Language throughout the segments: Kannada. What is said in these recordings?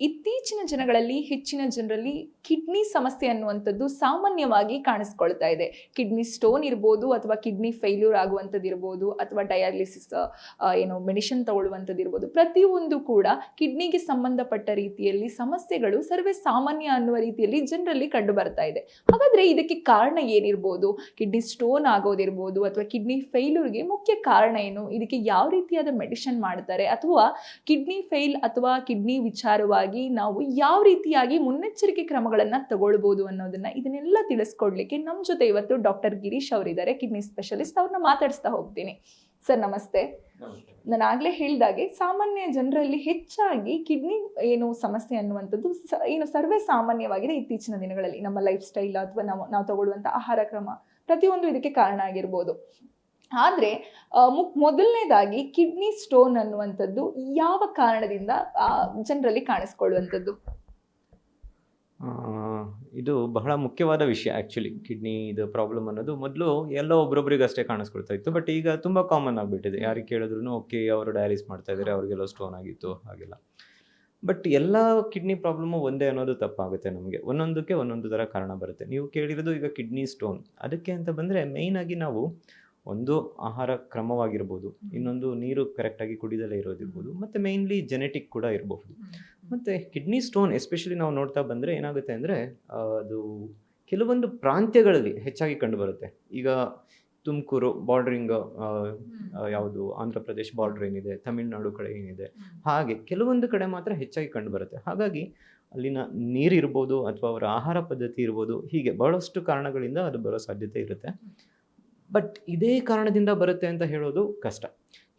ಇತ್ತ ಇತ್ತೀಚಿನ ಜನಗಳಲ್ಲಿ ಹೆಚ್ಚಿನ ಜನರಲ್ಲಿ ಕಿಡ್ನಿ ಸಮಸ್ಯೆ ಅನ್ನುವಂಥದ್ದು ಸಾಮಾನ್ಯವಾಗಿ ಕಾಣಿಸ್ಕೊಳ್ತಾ ಇದೆ. ಕಿಡ್ನಿ ಸ್ಟೋನ್ ಇರ್ಬೋದು ಅಥವಾ ಕಿಡ್ನಿ ಫೇಲ್ಯೂರ್ ಆಗುವಂಥದ್ದು ಇರ್ಬೋದು ಅಥವಾ ಡಯಾಲಿಸಿಸ್ ಏನು ಮೆಡಿಷನ್ ತಗೊಳ್ಳುವಂಥದ್ದು ಇರ್ಬೋದು. ಪ್ರತಿಯೊಂದು ಕೂಡ ಕಿಡ್ನಿಗೆ ಸಂಬಂಧಪಟ್ಟ ರೀತಿಯಲ್ಲಿ ಸಮಸ್ಯೆಗಳು ಸರ್ವೇ ಸಾಮಾನ್ಯ ಅನ್ನುವ ರೀತಿಯಲ್ಲಿ ಜನರಲ್ಲಿ ಕಂಡು ಬರ್ತಾ ಇದೆ. ಹಾಗಾದ್ರೆ ಇದಕ್ಕೆ ಕಾರಣ ಏನಿರ್ಬೋದು? ಕಿಡ್ನಿ ಸ್ಟೋನ್ ಆಗೋದಿರ್ಬೋದು ಅಥವಾ ಕಿಡ್ನಿ ಫೇಲ್ಯೂರ್ಗೆ ಮುಖ್ಯ ಕಾರಣ ಏನು? ಇದಕ್ಕೆ ಯಾವ ರೀತಿಯಾದ ಮೆಡಿಷನ್ ಮಾಡ್ತಾರೆ? ಅಥವಾ ಕಿಡ್ನಿ ಫೇಲ್ ಅಥವಾ ಕಿಡ್ನಿ ವಿಚಾರವಾಗಿ ನಾವು ಯಾವ ರೀತಿಯಾಗಿ ಮುನ್ನೆಚ್ಚರಿಕೆ ಕ್ರಮಗಳನ್ನ ತಗೊಳ್ಬೋದು ಅನ್ನೋದನ್ನ ಇದನ್ನೆಲ್ಲ ತಿಳಿಸ್ಕೊಡ್ಲಿಕ್ಕೆ ನಮ್ಮ ಜೊತೆ ಇವತ್ತು ಡಾಕ್ಟರ್ ಗಿರೀಶ್ ಅವರಿದ್ದಾರೆ. ಕಿಡ್ನಿ ಸ್ಪೆಷಲಿಸ್ಟ್ ಅವ್ರನ್ನ ಮಾತಾಡಿಸ್ತಾ ಹೋಗ್ತೀನಿ. ಸರ್ ನಮಸ್ತೆ. ನಾನು ಆಗ್ಲೇ ಹೇಳಿದಾಗೆ ಸಾಮಾನ್ಯ ಜನರಲ್ಲಿ ಹೆಚ್ಚಾಗಿ ಕಿಡ್ನಿ ಏನು ಸಮಸ್ಯೆ ಅನ್ನುವಂಥದ್ದು ಏನು ಸರ್ವೇ ಸಾಮಾನ್ಯವಾಗಿದೆ ಇತ್ತೀಚಿನ ದಿನಗಳಲ್ಲಿ. ನಮ್ಮ ಲೈಫ್ ಸ್ಟೈಲ್ ಅಥವಾ ನಾವು ನಾವು ತಗೊಳ್ಳುವಂಥ ಆಹಾರ ಕ್ರಮ ಪ್ರತಿಯೊಂದು ಇದಕ್ಕೆ ಕಾರಣ ಆಗಿರ್ಬೋದು. ಆದರೆ ಮುಕ್, ಮೊದಲನೇದಾಗಿ ಕಿಡ್ನಿ ಸ್ಟೋನ್ ಅನ್ನುವಂಥದ್ದು ಯಾವ ಕಾರಣದಿಂದ ಜನರಲ್ಲಿ ಕಾಣಿಸ್ಕೊಳ್ಳುವಂಥದ್ದು? ಇದು ಬಹಳ ಮುಖ್ಯವಾದ ವಿಷಯ ಆ್ಯಕ್ಚುಲಿ ಕಿಡ್ನಿ ಇದು ಪ್ರಾಬ್ಲಮ್ ಅನ್ನೋದು. ಮೊದಲು ಎಲ್ಲ ಒಬ್ರೊಬ್ರಿಗೆ ಅಷ್ಟೇ ಕಾಣಿಸ್ಕೊಳ್ತಾ ಇತ್ತು. ಬಟ್ ಈಗ ತುಂಬ ಕಾಮನ್ ಆಗಿಬಿಟ್ಟಿದೆ. ಯಾರಿಗೆ ಕೇಳಿದ್ರು ಓಕೆ ಅವರು ಡಯಾಲಿಸ್ ಮಾಡ್ತಾ ಇದ್ದಾರೆ ಅವ್ರಿಗೆಲ್ಲ ಸ್ಟೋನ್ ಆಗಿತ್ತು, ಹಾಗೆಲ್ಲ. ಬಟ್ ಎಲ್ಲ ಕಿಡ್ನಿ ಪ್ರಾಬ್ಲಮು ಒಂದೇ ಅನ್ನೋದು ತಪ್ಪಾಗುತ್ತೆ ನಮಗೆ. ಒಂದೊಂದಕ್ಕೆ ಒಂದೊಂದು ಥರ ಕಾರಣ ಬರುತ್ತೆ. ನೀವು ಕೇಳಿರೋದು ಈಗ ಕಿಡ್ನಿ ಸ್ಟೋನ್ ಅದಕ್ಕೆ ಅಂತ ಬಂದರೆ ಮೇಯ್ನಾಗಿ ನಾವು ಒಂದು ಆಹಾರ ಕ್ರಮವಾಗಿರ್ಬೋದು. ಇನ್ನೊಂದು ನೀರು ಕರೆಕ್ಟಾಗಿ ಕುಡಿದಲೇ ಇರೋದಿರ್ಬೋದು. ಮತ್ತು ಮೇಯ್ನ್ಲಿ ಜೆನೆಟಿಕ್ ಕೂಡ ಇರಬಹುದು. ಮತ್ತು ಕಿಡ್ನಿ ಸ್ಟೋನ್ ಎಸ್ಪೆಷಲಿ ನಾವು ನೋಡ್ತಾ ಬಂದರೆ ಏನಾಗುತ್ತೆ ಅಂದರೆ ಅದು ಕೆಲವೊಂದು ಪ್ರಾಂತ್ಯಗಳಲ್ಲಿ ಹೆಚ್ಚಾಗಿ ಕಂಡುಬರುತ್ತೆ. ಈಗ ತುಮಕೂರು ಬಾರ್ಡ್ರಿಂಗ್ ಯಾವುದು ಆಂಧ್ರ ಪ್ರದೇಶ್ ಬಾರ್ಡ್ರ್ ಏನಿದೆ ತಮಿಳುನಾಡು ಕಡೆ ಏನಿದೆ. ಹಾಗೆ ಕೆಲವೊಂದು ಕಡೆ ಮಾತ್ರ ಹೆಚ್ಚಾಗಿ ಕಂಡುಬರುತ್ತೆ. ಹಾಗಾಗಿ ಅಲ್ಲಿನ ನೀರಿರ್ಬೋದು ಅಥವಾ ಅವರ ಆಹಾರ ಪದ್ಧತಿ ಇರ್ಬೋದು ಹೀಗೆ ಬಹಳಷ್ಟು ಕಾರಣಗಳಿಂದ ಅದು ಬರೋ ಸಾಧ್ಯತೆ ಇರುತ್ತೆ. ಬಟ್ ಇದೇ ಕಾರಣದಿಂದ ಬರುತ್ತೆ ಅಂತ ಹೇಳೋದು ಕಷ್ಟ.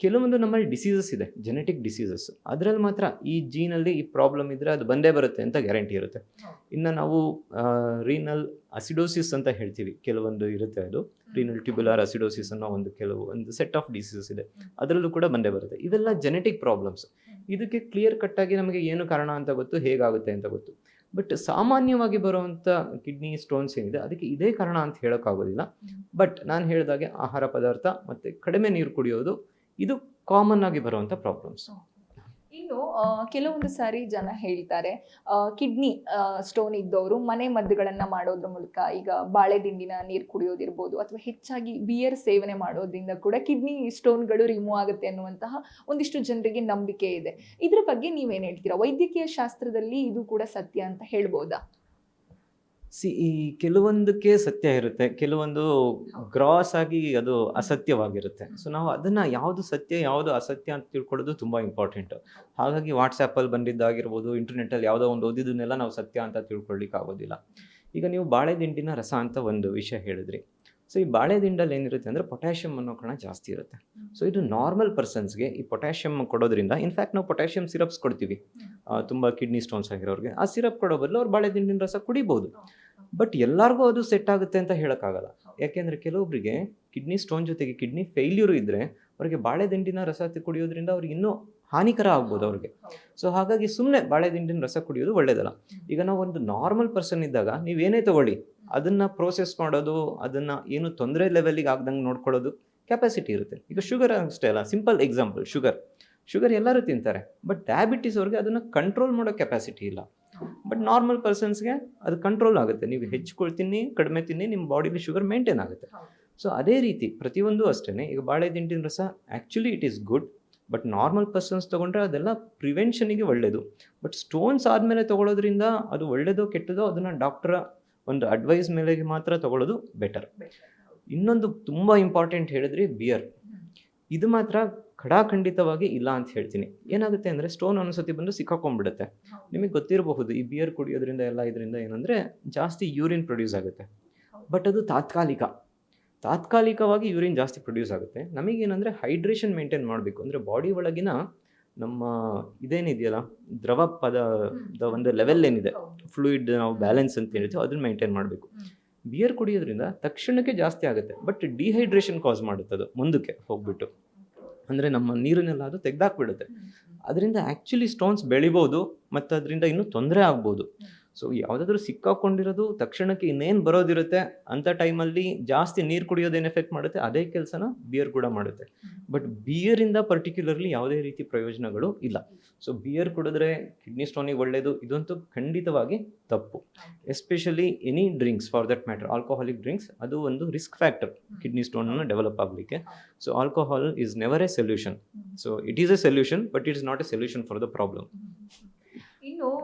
ಕೆಲವೊಂದು ನಮ್ಮಲ್ಲಿ ಡಿಸೀಸಸ್ ಇದೆ ಜೆನೆಟಿಕ್ ಡಿಸೀಸಸ್ ಅದರಲ್ಲಿ ಮಾತ್ರ ಈ ಜೀನಲ್ಲಿ ಈ ಪ್ರಾಬ್ಲಮ್ ಇದ್ದರೆ ಅದು ಬಂದೇ ಬರುತ್ತೆ ಅಂತ ಗ್ಯಾರಂಟಿ ಇರುತ್ತೆ. ಇನ್ನು ನಾವು ರೀನಲ್ ಅಸಿಡೋಸಿಸ್ ಅಂತ ಹೇಳ್ತೀವಿ. ಕೆಲವೊಂದು ಇರುತ್ತೆ ಅದು. ರೀನಲ್ ಟ್ಯೂಬ್ಯುಲಾರ್ ಅಸಿಡೋಸಿಸ್ ಅನ್ನೋ ಒಂದು ಕೆಲವು ಒಂದು ಸೆಟ್ ಆಫ್ ಡಿಸೀಸಸ್ ಇದೆ. ಅದರಲ್ಲೂ ಕೂಡ ಬಂದೇ ಬರುತ್ತೆ. ಇವೆಲ್ಲ ಜೆನೆಟಿಕ್ ಪ್ರಾಬ್ಲಮ್ಸ್ ಇದಕ್ಕೆ ಕ್ಲಿಯರ್ ಕಟ್ಟಾಗಿ ನಮಗೆ ಏನು ಕಾರಣ ಅಂತ ಗೊತ್ತು ಹೇಗಾಗುತ್ತೆ ಅಂತ ಗೊತ್ತು. ಬಟ್ ಸಾಮಾನ್ಯವಾಗಿ ಬರುವಂಥ ಕಿಡ್ನಿ ಸ್ಟೋನ್ಸ್ ಏನಿದೆ ಅದಕ್ಕೆ ಇದೇ ಕಾರಣ ಅಂತ ಹೇಳೋಕ್ಕಾಗೋದಿಲ್ಲ. ಬಟ್ ನಾನು ಹೇಳಿದಾಗೆ ಆಹಾರ ಪದಾರ್ಥ ಮತ್ತು ಕಡಿಮೆ ನೀರು ಕುಡಿಯೋದು ಇದು ಕಾಮನ್ ಆಗಿ ಬರುವಂಥ ಪ್ರಾಬ್ಲಮ್ಸ್ ಇನ್ನು ಕೆಲವೊಂದು ಸಾರಿ ಜನ ಹೇಳ್ತಾರೆ ಕಿಡ್ನಿ ಸ್ಟೋನ್ ಇದ್ದವರು ಮನೆ ಮದ್ದುಗಳನ್ನು ಮಾಡೋದ್ರ ಮೂಲಕ ಈಗ ಬಾಳೆ ದಿಂಡಿನ ನೀರು ಕುಡಿಯೋದಿರ್ಬೋದು ಅಥವಾ ಹೆಚ್ಚಾಗಿ ಬಿಯರ್ ಸೇವನೆ ಮಾಡೋದ್ರಿಂದ ಕೂಡ ಕಿಡ್ನಿ ಸ್ಟೋನ್ಗಳು ರಿಮೂವ್ ಆಗುತ್ತೆ ಅನ್ನುವಂತಹ ಒಂದಿಷ್ಟು ಜನರಿಗೆ ನಂಬಿಕೆ ಇದೆ. ಇದ್ರ ಬಗ್ಗೆ ನೀವೇನು ಹೇಳ್ತೀರಾ? ವೈದ್ಯಕೀಯ ಶಾಸ್ತ್ರದಲ್ಲಿ ಇದು ಕೂಡ ಸತ್ಯ ಅಂತ ಹೇಳ್ಬೋದಾ? ಸಿ, ಈ ಕೆಲವೊಂದಕ್ಕೆ ಸತ್ಯ ಇರುತ್ತೆ, ಕೆಲವೊಂದು ಗ್ರಾಸ್ ಆಗಿ ಅದು ಅಸತ್ಯವಾಗಿರುತ್ತೆ. ಸೊ ನಾವು ಅದನ್ನು ಯಾವುದು ಸತ್ಯ, ಯಾವುದು ಅಸತ್ಯ ಅಂತ ತಿಳ್ಕೊಳ್ಳೋದು ತುಂಬ ಇಂಪಾರ್ಟೆಂಟ್ ಹಾಗಾಗಿ ವಾಟ್ಸಪ್ಪಲ್ಲಿ ಬಂದಿದ್ದಾಗಿರ್ಬೋದು ಇಂಟರ್ನೆಟ್ಟಲ್ಲಿ ಯಾವುದೋ ಒಂದು ಓದಿದ್ದನ್ನೆಲ್ಲ ನಾವು ಸತ್ಯ ಅಂತ ತಿಳ್ಕೊಳ್ಳಿಕ್ಕೆ ಆಗೋದಿಲ್ಲ. ಈಗ ನೀವು ಬಾಳೆದಿಂಡಿನ ರಸ ಅಂತ ಒಂದು ವಿಷಯ ಹೇಳಿದ್ರಿ. ಸೊ ಈ ಬಾಳೆದಿಂಡಲ್ಲಿ ಏನಿರುತ್ತೆ ಅಂದರೆ ಪೊಟ್ಯಾಷಿಯಮ್ ಅನ್ನೋ ಕಣ ಜಾಸ್ತಿ ಇರುತ್ತೆ. ಸೊ ಇದು ನಾರ್ಮಲ್ ಪರ್ಸನ್ಸ್ಗೆ ಈ ಪೊಟ್ಯಾಷಿಯಮ್ ಕೊಡೋದ್ರಿಂದ ಇನ್ಫ್ಯಾಕ್ಟ್ ನಾವು ಪೊಟ್ಯಾಷಿಯಮ್ ಸಿರಪ್ಸ್ ಕೊಡ್ತೀವಿ. ತುಂಬ ಕಿಡ್ನಿ ಸ್ಟೋನ್ಸ್ ಆಗಿರೋರಿಗೆ. ಆ ಸಿರಪ್ ಕೊಡೋ ಬದಲು ಅವ್ರು ಬಾಳೆದಿಂಡಿನ ರಸ ಕುಡಿಬೋದು. ಬಟ್ ಎಲ್ಲರಿಗೂ ಅದು ಸೆಟ್ ಆಗುತ್ತೆ ಅಂತ ಹೇಳೋಕ್ಕಾಗಲ್ಲ. ಯಾಕೆಂದರೆ ಕೆಲವೊಬ್ಬರಿಗೆ ಕಿಡ್ನಿ ಸ್ಟೋನ್ ಜೊತೆಗೆ ಕಿಡ್ನಿ ಫೇಲ್ಯೂರು ಇದ್ದರೆ ಅವರಿಗೆ ಬಾಳೆದಿಂಡಿನ ರಸ ಕುಡಿಯೋದ್ರಿಂದ ಅವ್ರಿಗೆ ಇನ್ನೂ ಹಾನಿಕರ ಆಗ್ಬೋದು ಅವ್ರಿಗೆ. ಸೊ ಹಾಗಾಗಿ ಸುಮ್ಮನೆ ಬಾಳೆದಿಂಡಿನ ರಸ ಕುಡಿಯೋದು ಒಳ್ಳೇದಲ್ಲ. ಈಗ ನಾವು ಒಂದು ನಾರ್ಮಲ್ ಪರ್ಸನ್ ಇದ್ದಾಗ ನೀವೇನೇ ತಗೊಳ್ಳಿ ಅದನ್ನು ಪ್ರೋಸೆಸ್ ಮಾಡೋದು ಅದನ್ನು ಏನು ತೊಂದರೆ ಲೆವೆಲಿಗೆ ಆಗ್ದಂಗೆ ನೋಡ್ಕೊಳ್ಳೋದು ಕೆಪಾಸಿಟಿ ಇರುತ್ತೆ. ಈಗ ಶುಗರ್ ಅಷ್ಟೇ ಅಲ್ಲ ಸಿಂಪಲ್ ಎಕ್ಸಾಂಪಲ್ ಶುಗರ್. ಶುಗರ್ ಎಲ್ಲರೂ ತಿಂತಾರೆ ಬಟ್ ಡಯಾಬಿಟಿಸ್ ಅವ್ರಿಗೆ ಅದನ್ನು ಕಂಟ್ರೋಲ್ ಮಾಡೋ ಕೆಪಾಸಿಟಿ ಇಲ್ಲ. ಬಟ್ ನಾರ್ಮಲ್ ಪರ್ಸನ್ಸ್ಗೆ ಅದು ಕಂಟ್ರೋಲ್ ಆಗುತ್ತೆ. ನೀವು ಹೆಚ್ಚು ತಿನ್ನಿ ಕಡಿಮೆ ತಿನ್ನಿ ನಿಮ್ಮ ಬಾಡಿಲಿ ಶುಗರ್ ಮೇಂಟೈನ್ ಆಗುತ್ತೆ. ಸೊ ಅದೇ ರೀತಿ ಪ್ರತಿಯೊಂದು ಅಷ್ಟೇ ಈಗ ಬಾಳೆ ದಿಂಡಿನ ರಸ actually it is good but normal persons ತೊಗೊಂಡ್ರೆ ಅದೆಲ್ಲ ಪ್ರಿವೆನ್ಷನಿಗೆ ಒಳ್ಳೆಯದು ಬಟ್ ಸ್ಟೋನ್ಸ್ ಆದಮೇಲೆ ತೊಗೊಳೋದ್ರಿಂದ ಅದು ಒಳ್ಳೆಯದೋ ಕೆಟ್ಟದೋ ಅದನ್ನು ಡಾಕ್ಟ್ರ ಒಂದು ಅಡ್ವೈಸ್ ಮೇಲೆ ಮಾತ್ರ ತೊಗೊಳ್ಳೋದು ಬೆಟರ್ ಇನ್ನೊಂದು ತುಂಬ ಇಂಪಾರ್ಟೆಂಟ್ ಹೇಳಿದ್ರಿ ಬಿಯರ್ ಇದು ಮಾತ್ರ ಖಡಾಖಂಡಿತವಾಗಿ ಇಲ್ಲ ಅಂತ ಹೇಳ್ತೀನಿ. ಏನಾಗುತ್ತೆ ಅಂದರೆ ಸ್ಟೋನ್ ಒಂದ್ಸತಿ ಬಂದು ಸಿಕ್ಕಾಕೊಂಡ್ಬಿಡುತ್ತೆ. ನಿಮಗೆ ಗೊತ್ತಿರಬಹುದು ಈ ಬಿಯರ್ ಕುಡಿಯೋದ್ರಿಂದ ಎಲ್ಲ ಇದರಿಂದ ಏನಂದರೆ ಜಾಸ್ತಿ ಯೂರಿನ್ ಪ್ರೊಡ್ಯೂಸ್ ಆಗುತ್ತೆ. ಬಟ್ ಅದು ತಾತ್ಕಾಲಿಕ. ತಾತ್ಕಾಲಿಕವಾಗಿ ಯೂರಿನ್ ಜಾಸ್ತಿ ಪ್ರೊಡ್ಯೂಸ್ ಆಗುತ್ತೆ. ನಮಗೇನಂದರೆ ಹೈಡ್ರೇಷನ್ ಮೇಂಟೈನ್ ಮಾಡಬೇಕು. ಅಂದರೆ ಬಾಡಿ ಒಳಗಿನ ನಮ್ಮ ಇದೇನಿದೆಯಲ್ಲ ದ್ರವ ಪದದ ಒಂದು ಲೆವೆಲ್ ಏನಿದೆ. ಫ್ಲೂಯಿಡ್ ನಾವು ಬ್ಯಾಲೆನ್ಸ್ ಅಂತ ಹೇಳ್ತೀವಿ ಅದನ್ನ ಮೇಂಟೈನ್ ಮಾಡಬೇಕು. ಬಿಯರ್ ಕುಡಿಯೋದ್ರಿಂದ ತಕ್ಷಣಕ್ಕೆ ಜಾಸ್ತಿ ಆಗುತ್ತೆ. ಬಟ್ ಡಿಹೈಡ್ರೇಷನ್ ಕಾಸ್ ಮಾಡುತ್ತೆ ಅದು ಮುಂದಕ್ಕೆ ಹೋಗ್ಬಿಟ್ಟು. ಅಂದರೆ ನಮ್ಮ ನೀರನ್ನೆಲ್ಲ ಅದು ತೆಗೆದಾಕ್ಬಿಡುತ್ತೆ. ಅದರಿಂದ ಆ್ಯಕ್ಚುಲಿ ಸ್ಟೋನ್ಸ್ ಬೆಳಿಬೋದು ಮತ್ತು ಅದರಿಂದ ಇನ್ನೂ ತೊಂದರೆ ಆಗ್ಬೋದು. ಸೊ ಯಾವುದಾದ್ರೂ ಸಿಕ್ಕಾಕೊಂಡಿರೋದು ತಕ್ಷಣಕ್ಕೆ ಇನ್ನೇನು ಬರೋದಿರುತ್ತೆ ಅಂಥ ಟೈಮಲ್ಲಿ ಜಾಸ್ತಿ ನೀರು ಕುಡಿಯೋದೇನು ಎಫೆಕ್ಟ್ ಮಾಡುತ್ತೆ? ಅದೇ ಕೆಲಸನ ಬಿಯರ್ ಕೂಡ ಮಾಡುತ್ತೆ. ಬಟ್ ಬಿಯರಿಂದ ಪರ್ಟಿಕ್ಯುಲರ್ಲಿ ಯಾವುದೇ ರೀತಿ ಪ್ರಯೋಜನಗಳು ಇಲ್ಲ. ಸೊ ಬಿಯರ್ ಕುಡಿದ್ರೆ ಕಿಡ್ನಿ ಸ್ಟೋನಿಗೆ ಒಳ್ಳೆಯದು ಇದಂತೂ ಖಂಡಿತವಾಗಿ ತಪ್ಪು. Especially any drinks for that matter alcoholic drinks ಅದು ಒಂದು ರಿಸ್ಕ್ ಫ್ಯಾಕ್ಟರ್ ಕಿಡ್ನಿ ಸ್ಟೋನನ್ನು ಡೆವಲಪ್ ಆಗಲಿಕ್ಕೆ. So alcohol is never a solution so it is a solution but it's not a solution for the problem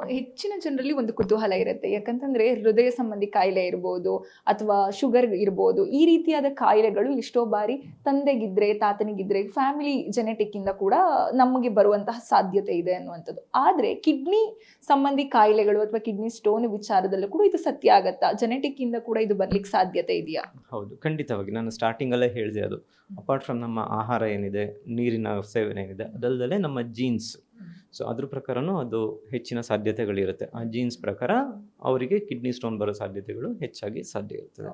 ಹೆಚ್ಚಿನ ಜನರಲ್ಲಿ ಒಂದು ಕುತೂಹಲ ಇರುತ್ತೆ. ಯಾಕಂತಂದ್ರೆ ಹೃದಯ ಸಂಬಂಧಿ ಕಾಯಿಲೆ ಇರ್ಬೋದು ಅಥವಾ ಶುಗರ್ ಇರ್ಬೋದು ಈ ರೀತಿಯಾದ ಕಾಯಿಲೆಗಳು ಎಷ್ಟೋ ಬಾರಿ ತಂದೆಗಿದ್ರೆ ತಾತನಿಗಿದ್ರೆ ಫ್ಯಾಮಿಲಿ ಜೆನೆಟಿಕ್ ಇಂದ ಕೂಡ ನಮಗೆ ಬರುವಂತಹ ಸಾಧ್ಯತೆ ಇದೆ ಅನ್ನುವಂಥದ್ದು. ಆದ್ರೆ ಕಿಡ್ನಿ ಸಂಬಂಧಿ ಕಾಯಿಲೆಗಳು ಅಥವಾ ಕಿಡ್ನಿ ಸ್ಟೋನ್ ವಿಚಾರದಲ್ಲೂ ಕೂಡ ಇದು ಸತ್ಯ ಆಗತ್ತಾ? ಜೆನೆಟಿಕ್ ಇಂದ ಕೂಡ ಇದು ಬರ್ಲಿಕ್ಕೆ ಸಾಧ್ಯತೆ ಇದೆಯಾ? ಹೌದು ಖಂಡಿತವಾಗಿ. ನಾನು ಸ್ಟಾರ್ಟಿಂಗಲ್ಲೇ ಹೇಳಿದೆ ಅದು. ಅಪಾರ್ಟ್ ಫ್ರಮ್ ನಮ್ಮ ಆಹಾರ ಏನಿದೆ ನೀರಿನ ಸೇವನೆ ಏನಿದೆ ಅದಲ್ಲದೆ ನಮ್ಮ ಜೀನ್ಸ್ ಸೊ ಅದ್ರ ಪ್ರಕಾರನೂ ಅದು ಹೆಚ್ಚಿನ ಸಾಧ್ಯತೆಗಳಿರುತ್ತೆ. ಆ ಜೀನ್ಸ್ ಪ್ರಕಾರ ಅವರಿಗೆ ಕಿಡ್ನಿ ಸ್ಟೋನ್ ಬರೋ ಸಾಧ್ಯತೆಗಳು ಹೆಚ್ಚಾಗಿ ಸಾಧ್ಯ ಇರ್ತದೆ.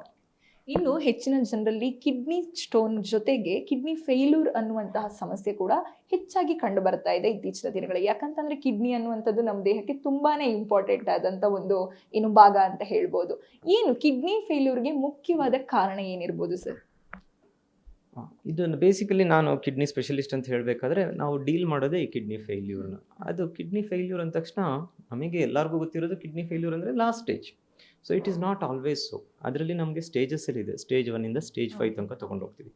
ಇನ್ನು ಹೆಚ್ಚಿನ ಜನರಲ್ಲಿ ಕಿಡ್ನಿ ಸ್ಟೋನ್ ಜೊತೆಗೆ ಕಿಡ್ನಿ ಫೇಲ್ಯೂರ್ ಅನ್ನುವಂತಹ ಸಮಸ್ಯೆ ಕೂಡ ಹೆಚ್ಚಾಗಿ ಕಂಡು ಬರ್ತಾ ಇದೆ ಇತ್ತೀಚಿನ ದಿನಗಳಲ್ಲಿ. ಯಾಕಂತಂದ್ರೆ ಕಿಡ್ನಿ ಅನ್ನುವಂಥದ್ದು ನಮ್ಮ ದೇಹಕ್ಕೆ ತುಂಬಾನೇ ಇಂಪಾರ್ಟೆಂಟ್ ಆದಂತ ಒಂದು ಏನು ಭಾಗ ಅಂತ ಹೇಳ್ಬೋದು. ಏನು ಕಿಡ್ನಿ ಫೇಲ್ಯೂರ್ಗೆ ಮುಖ್ಯವಾದ ಕಾರಣ ಏನಿರ್ಬೋದು ಸರ್ ಇದನ್ನು ಬೇಸಿಕಲಿ ನಾನು ಕಿಡ್ನಿ ಸ್ಪೆಷಲಿಸ್ಟ್ ಅಂತ ಹೇಳಬೇಕಾದ್ರೆ ನಾವು ಡೀಲ್ ಮಾಡೋದೇ ಈ ಕಿಡ್ನಿ ಫೇಲ್ಯೂರ್ನ ಅದು ಕಿಡ್ನಿ ಫೇಲ್ಯೂರ್ ಅಂದ ತಕ್ಷಣ ನಮಗೆ ಎಲ್ಲರಿಗೂ ಗೊತ್ತಿರೋದು ಕಿಡ್ನಿ ಫೇಲ್ಯೂರ್ ಅಂದರೆ last stage so it is not always so ಅದರಲ್ಲಿ ನಮಗೆ ಸ್ಟೇಜಸ್ ಇದೆ. ಸ್ಟೇಜ್ ಒನ್ನಿಂದ ಸ್ಟೇಜ್ ಫೈವ್ ತನಕ ತೊಗೊಂಡು ಹೋಗ್ತೀವಿ.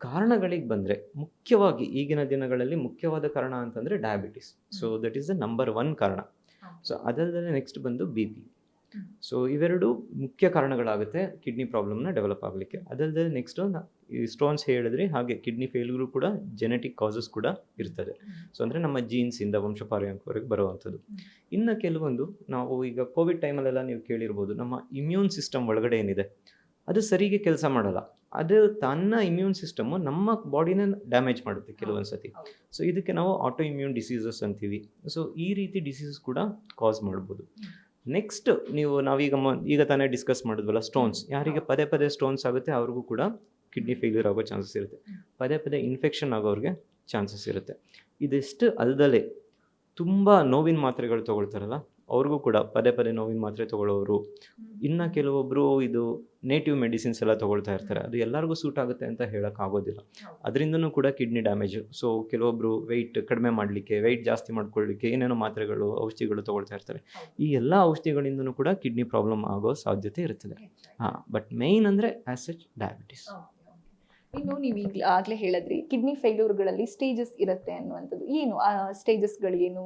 ಕಾರಣಗಳಿಗೆ ಬಂದರೆ ಮುಖ್ಯವಾಗಿ ಈಗಿನ ದಿನಗಳಲ್ಲಿ ಮುಖ್ಯವಾದ ಕಾರಣ ಅಂತಂದರೆ diabetes so that is the number one ಕಾರಣ. ಸೊ ಅದಲ್ಲದೆ ನೆಕ್ಸ್ಟ್ ಬಂದು ಬಿ ಪಿ. ಸೊ ಇವೆರಡು ಮುಖ್ಯ ಕಾರಣಗಳಾಗುತ್ತೆ ಕಿಡ್ನಿ ಪ್ರಾಬ್ಲಮ್ನ ಡೆವಲಪ್ ಆಗಲಿಕ್ಕೆ. ಅದಲ್ಲದೆ ನೆಕ್ಸ್ಟ್ ಈ ಸ್ಟೋನ್ಸ್ ಹೇಳಿದ್ರೆ ಹಾಗೆ ಕಿಡ್ನಿ ಫೇಲ್ಗೂ ಕೂಡ ಜೆನೆಟಿಕ್ ಕಾಸಸ್ ಕೂಡ ಇರ್ತದೆ. ಸೊ ಅಂದರೆ ನಮ್ಮ ಜೀನ್ಸಿಂದ ವಂಶಪಾರಂಪರೆಗೆ ಬರುವಂಥದ್ದು. ಇನ್ನು ಕೆಲವೊಂದು ನಾವು ಈಗ ಕೋವಿಡ್ ಟೈಮಲ್ಲೆಲ್ಲ ನೀವು ಕೇಳಿರ್ಬೋದು ನಮ್ಮ ಇಮ್ಯೂನ್ ಸಿಸ್ಟಮ್ ಒಳಗಡೆ ಏನಿದೆ ಅದು ಸರಿಗೆ ಕೆಲಸ ಮಾಡಲ್ಲ. ಅದು ತನ್ನ ಇಮ್ಯೂನ್ ಸಿಸ್ಟಮು ನಮ್ಮ ಬಾಡಿನ ಡ್ಯಾಮೇಜ್ ಮಾಡುತ್ತೆ ಕೆಲವೊಂದು ಸತಿ. ಸೊ ಇದಕ್ಕೆ ನಾವು ಆಟೋ ಇಮ್ಯೂನ್ ಡಿಸೀಸಸ್ ಅಂತೀವಿ. ಸೊ ಈ ರೀತಿ ಡಿಸೀಸಸ್ ಕೂಡ ಕಾಸ್ ಮಾಡ್ಬೋದು. ನೆಕ್ಸ್ಟ್ ನೀವು ನಾವೀಗ ಮ ಈಗ ತಾನೇ ಡಿಸ್ಕಸ್ ಮಾಡಿದ್ವಲ್ಲ ಸ್ಟೋನ್ಸ್ ಯಾರಿಗೆ ಪದೇ ಪದೇ ಸ್ಟೋನ್ಸ್ ಆಗುತ್ತೆ ಅವ್ರಿಗೂ ಕೂಡ ಕಿಡ್ನಿ ಫೇಲ್ಯೂರ್ ಆಗೋ ಚಾನ್ಸಸ್ ಇರುತ್ತೆ. ಪದೇ ಪದೇ ಇನ್ಫೆಕ್ಷನ್ ಆಗೋರಿಗೆ ಚಾನ್ಸಸ್ ಇರುತ್ತೆ. ಇದಿಷ್ಟು ಅಲ್ದಲೆ ತುಂಬ ನೋವಿನ ಮಾತ್ರೆಗಳು ತಗೊಳ್ತಾರಲ್ಲ ಅವ್ರಿಗೂ ಕೂಡ ಪದೇ ಪದೇ ನೋವಿನ ಮಾತ್ರೆ ತಗೊಳ್ಳೋರು. ಇನ್ನು ಕೆಲವೊಬ್ಬರು ಇದು ನೇಟಿವ್ ಮೆಡಿಸಿನ್ಸ್ ಎಲ್ಲ ತೊಗೊಳ್ತಾ ಇರ್ತಾರೆ. ಅದು ಎಲ್ಲರಿಗೂ ಸೂಟ್ ಆಗುತ್ತೆ ಅಂತ ಹೇಳೋಕ್ಕಾಗೋದಿಲ್ಲ ಅದರಿಂದನೂ ಕೂಡ ಕಿಡ್ನಿ ಡ್ಯಾಮೇಜ್ ಸೊ ಕೆಲವೊಬ್ಬರು ವೆಯ್ಟ್ ಕಡಿಮೆ ಮಾಡಲಿಕ್ಕೆ ವೆಯ್ಟ್ ಜಾಸ್ತಿ ಮಾಡ್ಕೊಳ್ಳಿಕ್ಕೆ ಏನೇನೋ ಮಾತ್ರೆಗಳು ಔಷಧಿಗಳು ತೊಗೊಳ್ತಾ ಇರ್ತಾರೆ. ಈ ಎಲ್ಲ ಔಷಧಿಗಳಿಂದನೂ ಕೂಡ ಕಿಡ್ನಿ ಪ್ರಾಬ್ಲಮ್ ಆಗೋ ಸಾಧ್ಯತೆ ಇರ್ತದೆ ಹಾಂ ಬಟ್ ಮೇಯ್ನ್ ಅಂದರೆ ಆ್ಯಸ್ ಸಚ್ ಡಯಾಬಿಟಿಸ್ ಇನ್ನು ನೀವು ಈಗ ಆಗ್ಲೇ ಹೇಳಿದ್ರಿ ಕಿಡ್ನಿ ಫೇಲ್ಯೂರ್ಗಳಲ್ಲಿ ಸ್ಟೇಜಸ್ ಇರುತ್ತೆ ಅನ್ನುವಂಥದ್ದು. ಏನು? ಆ ಸ್ಟೇಜಸ್ಗಳೇನು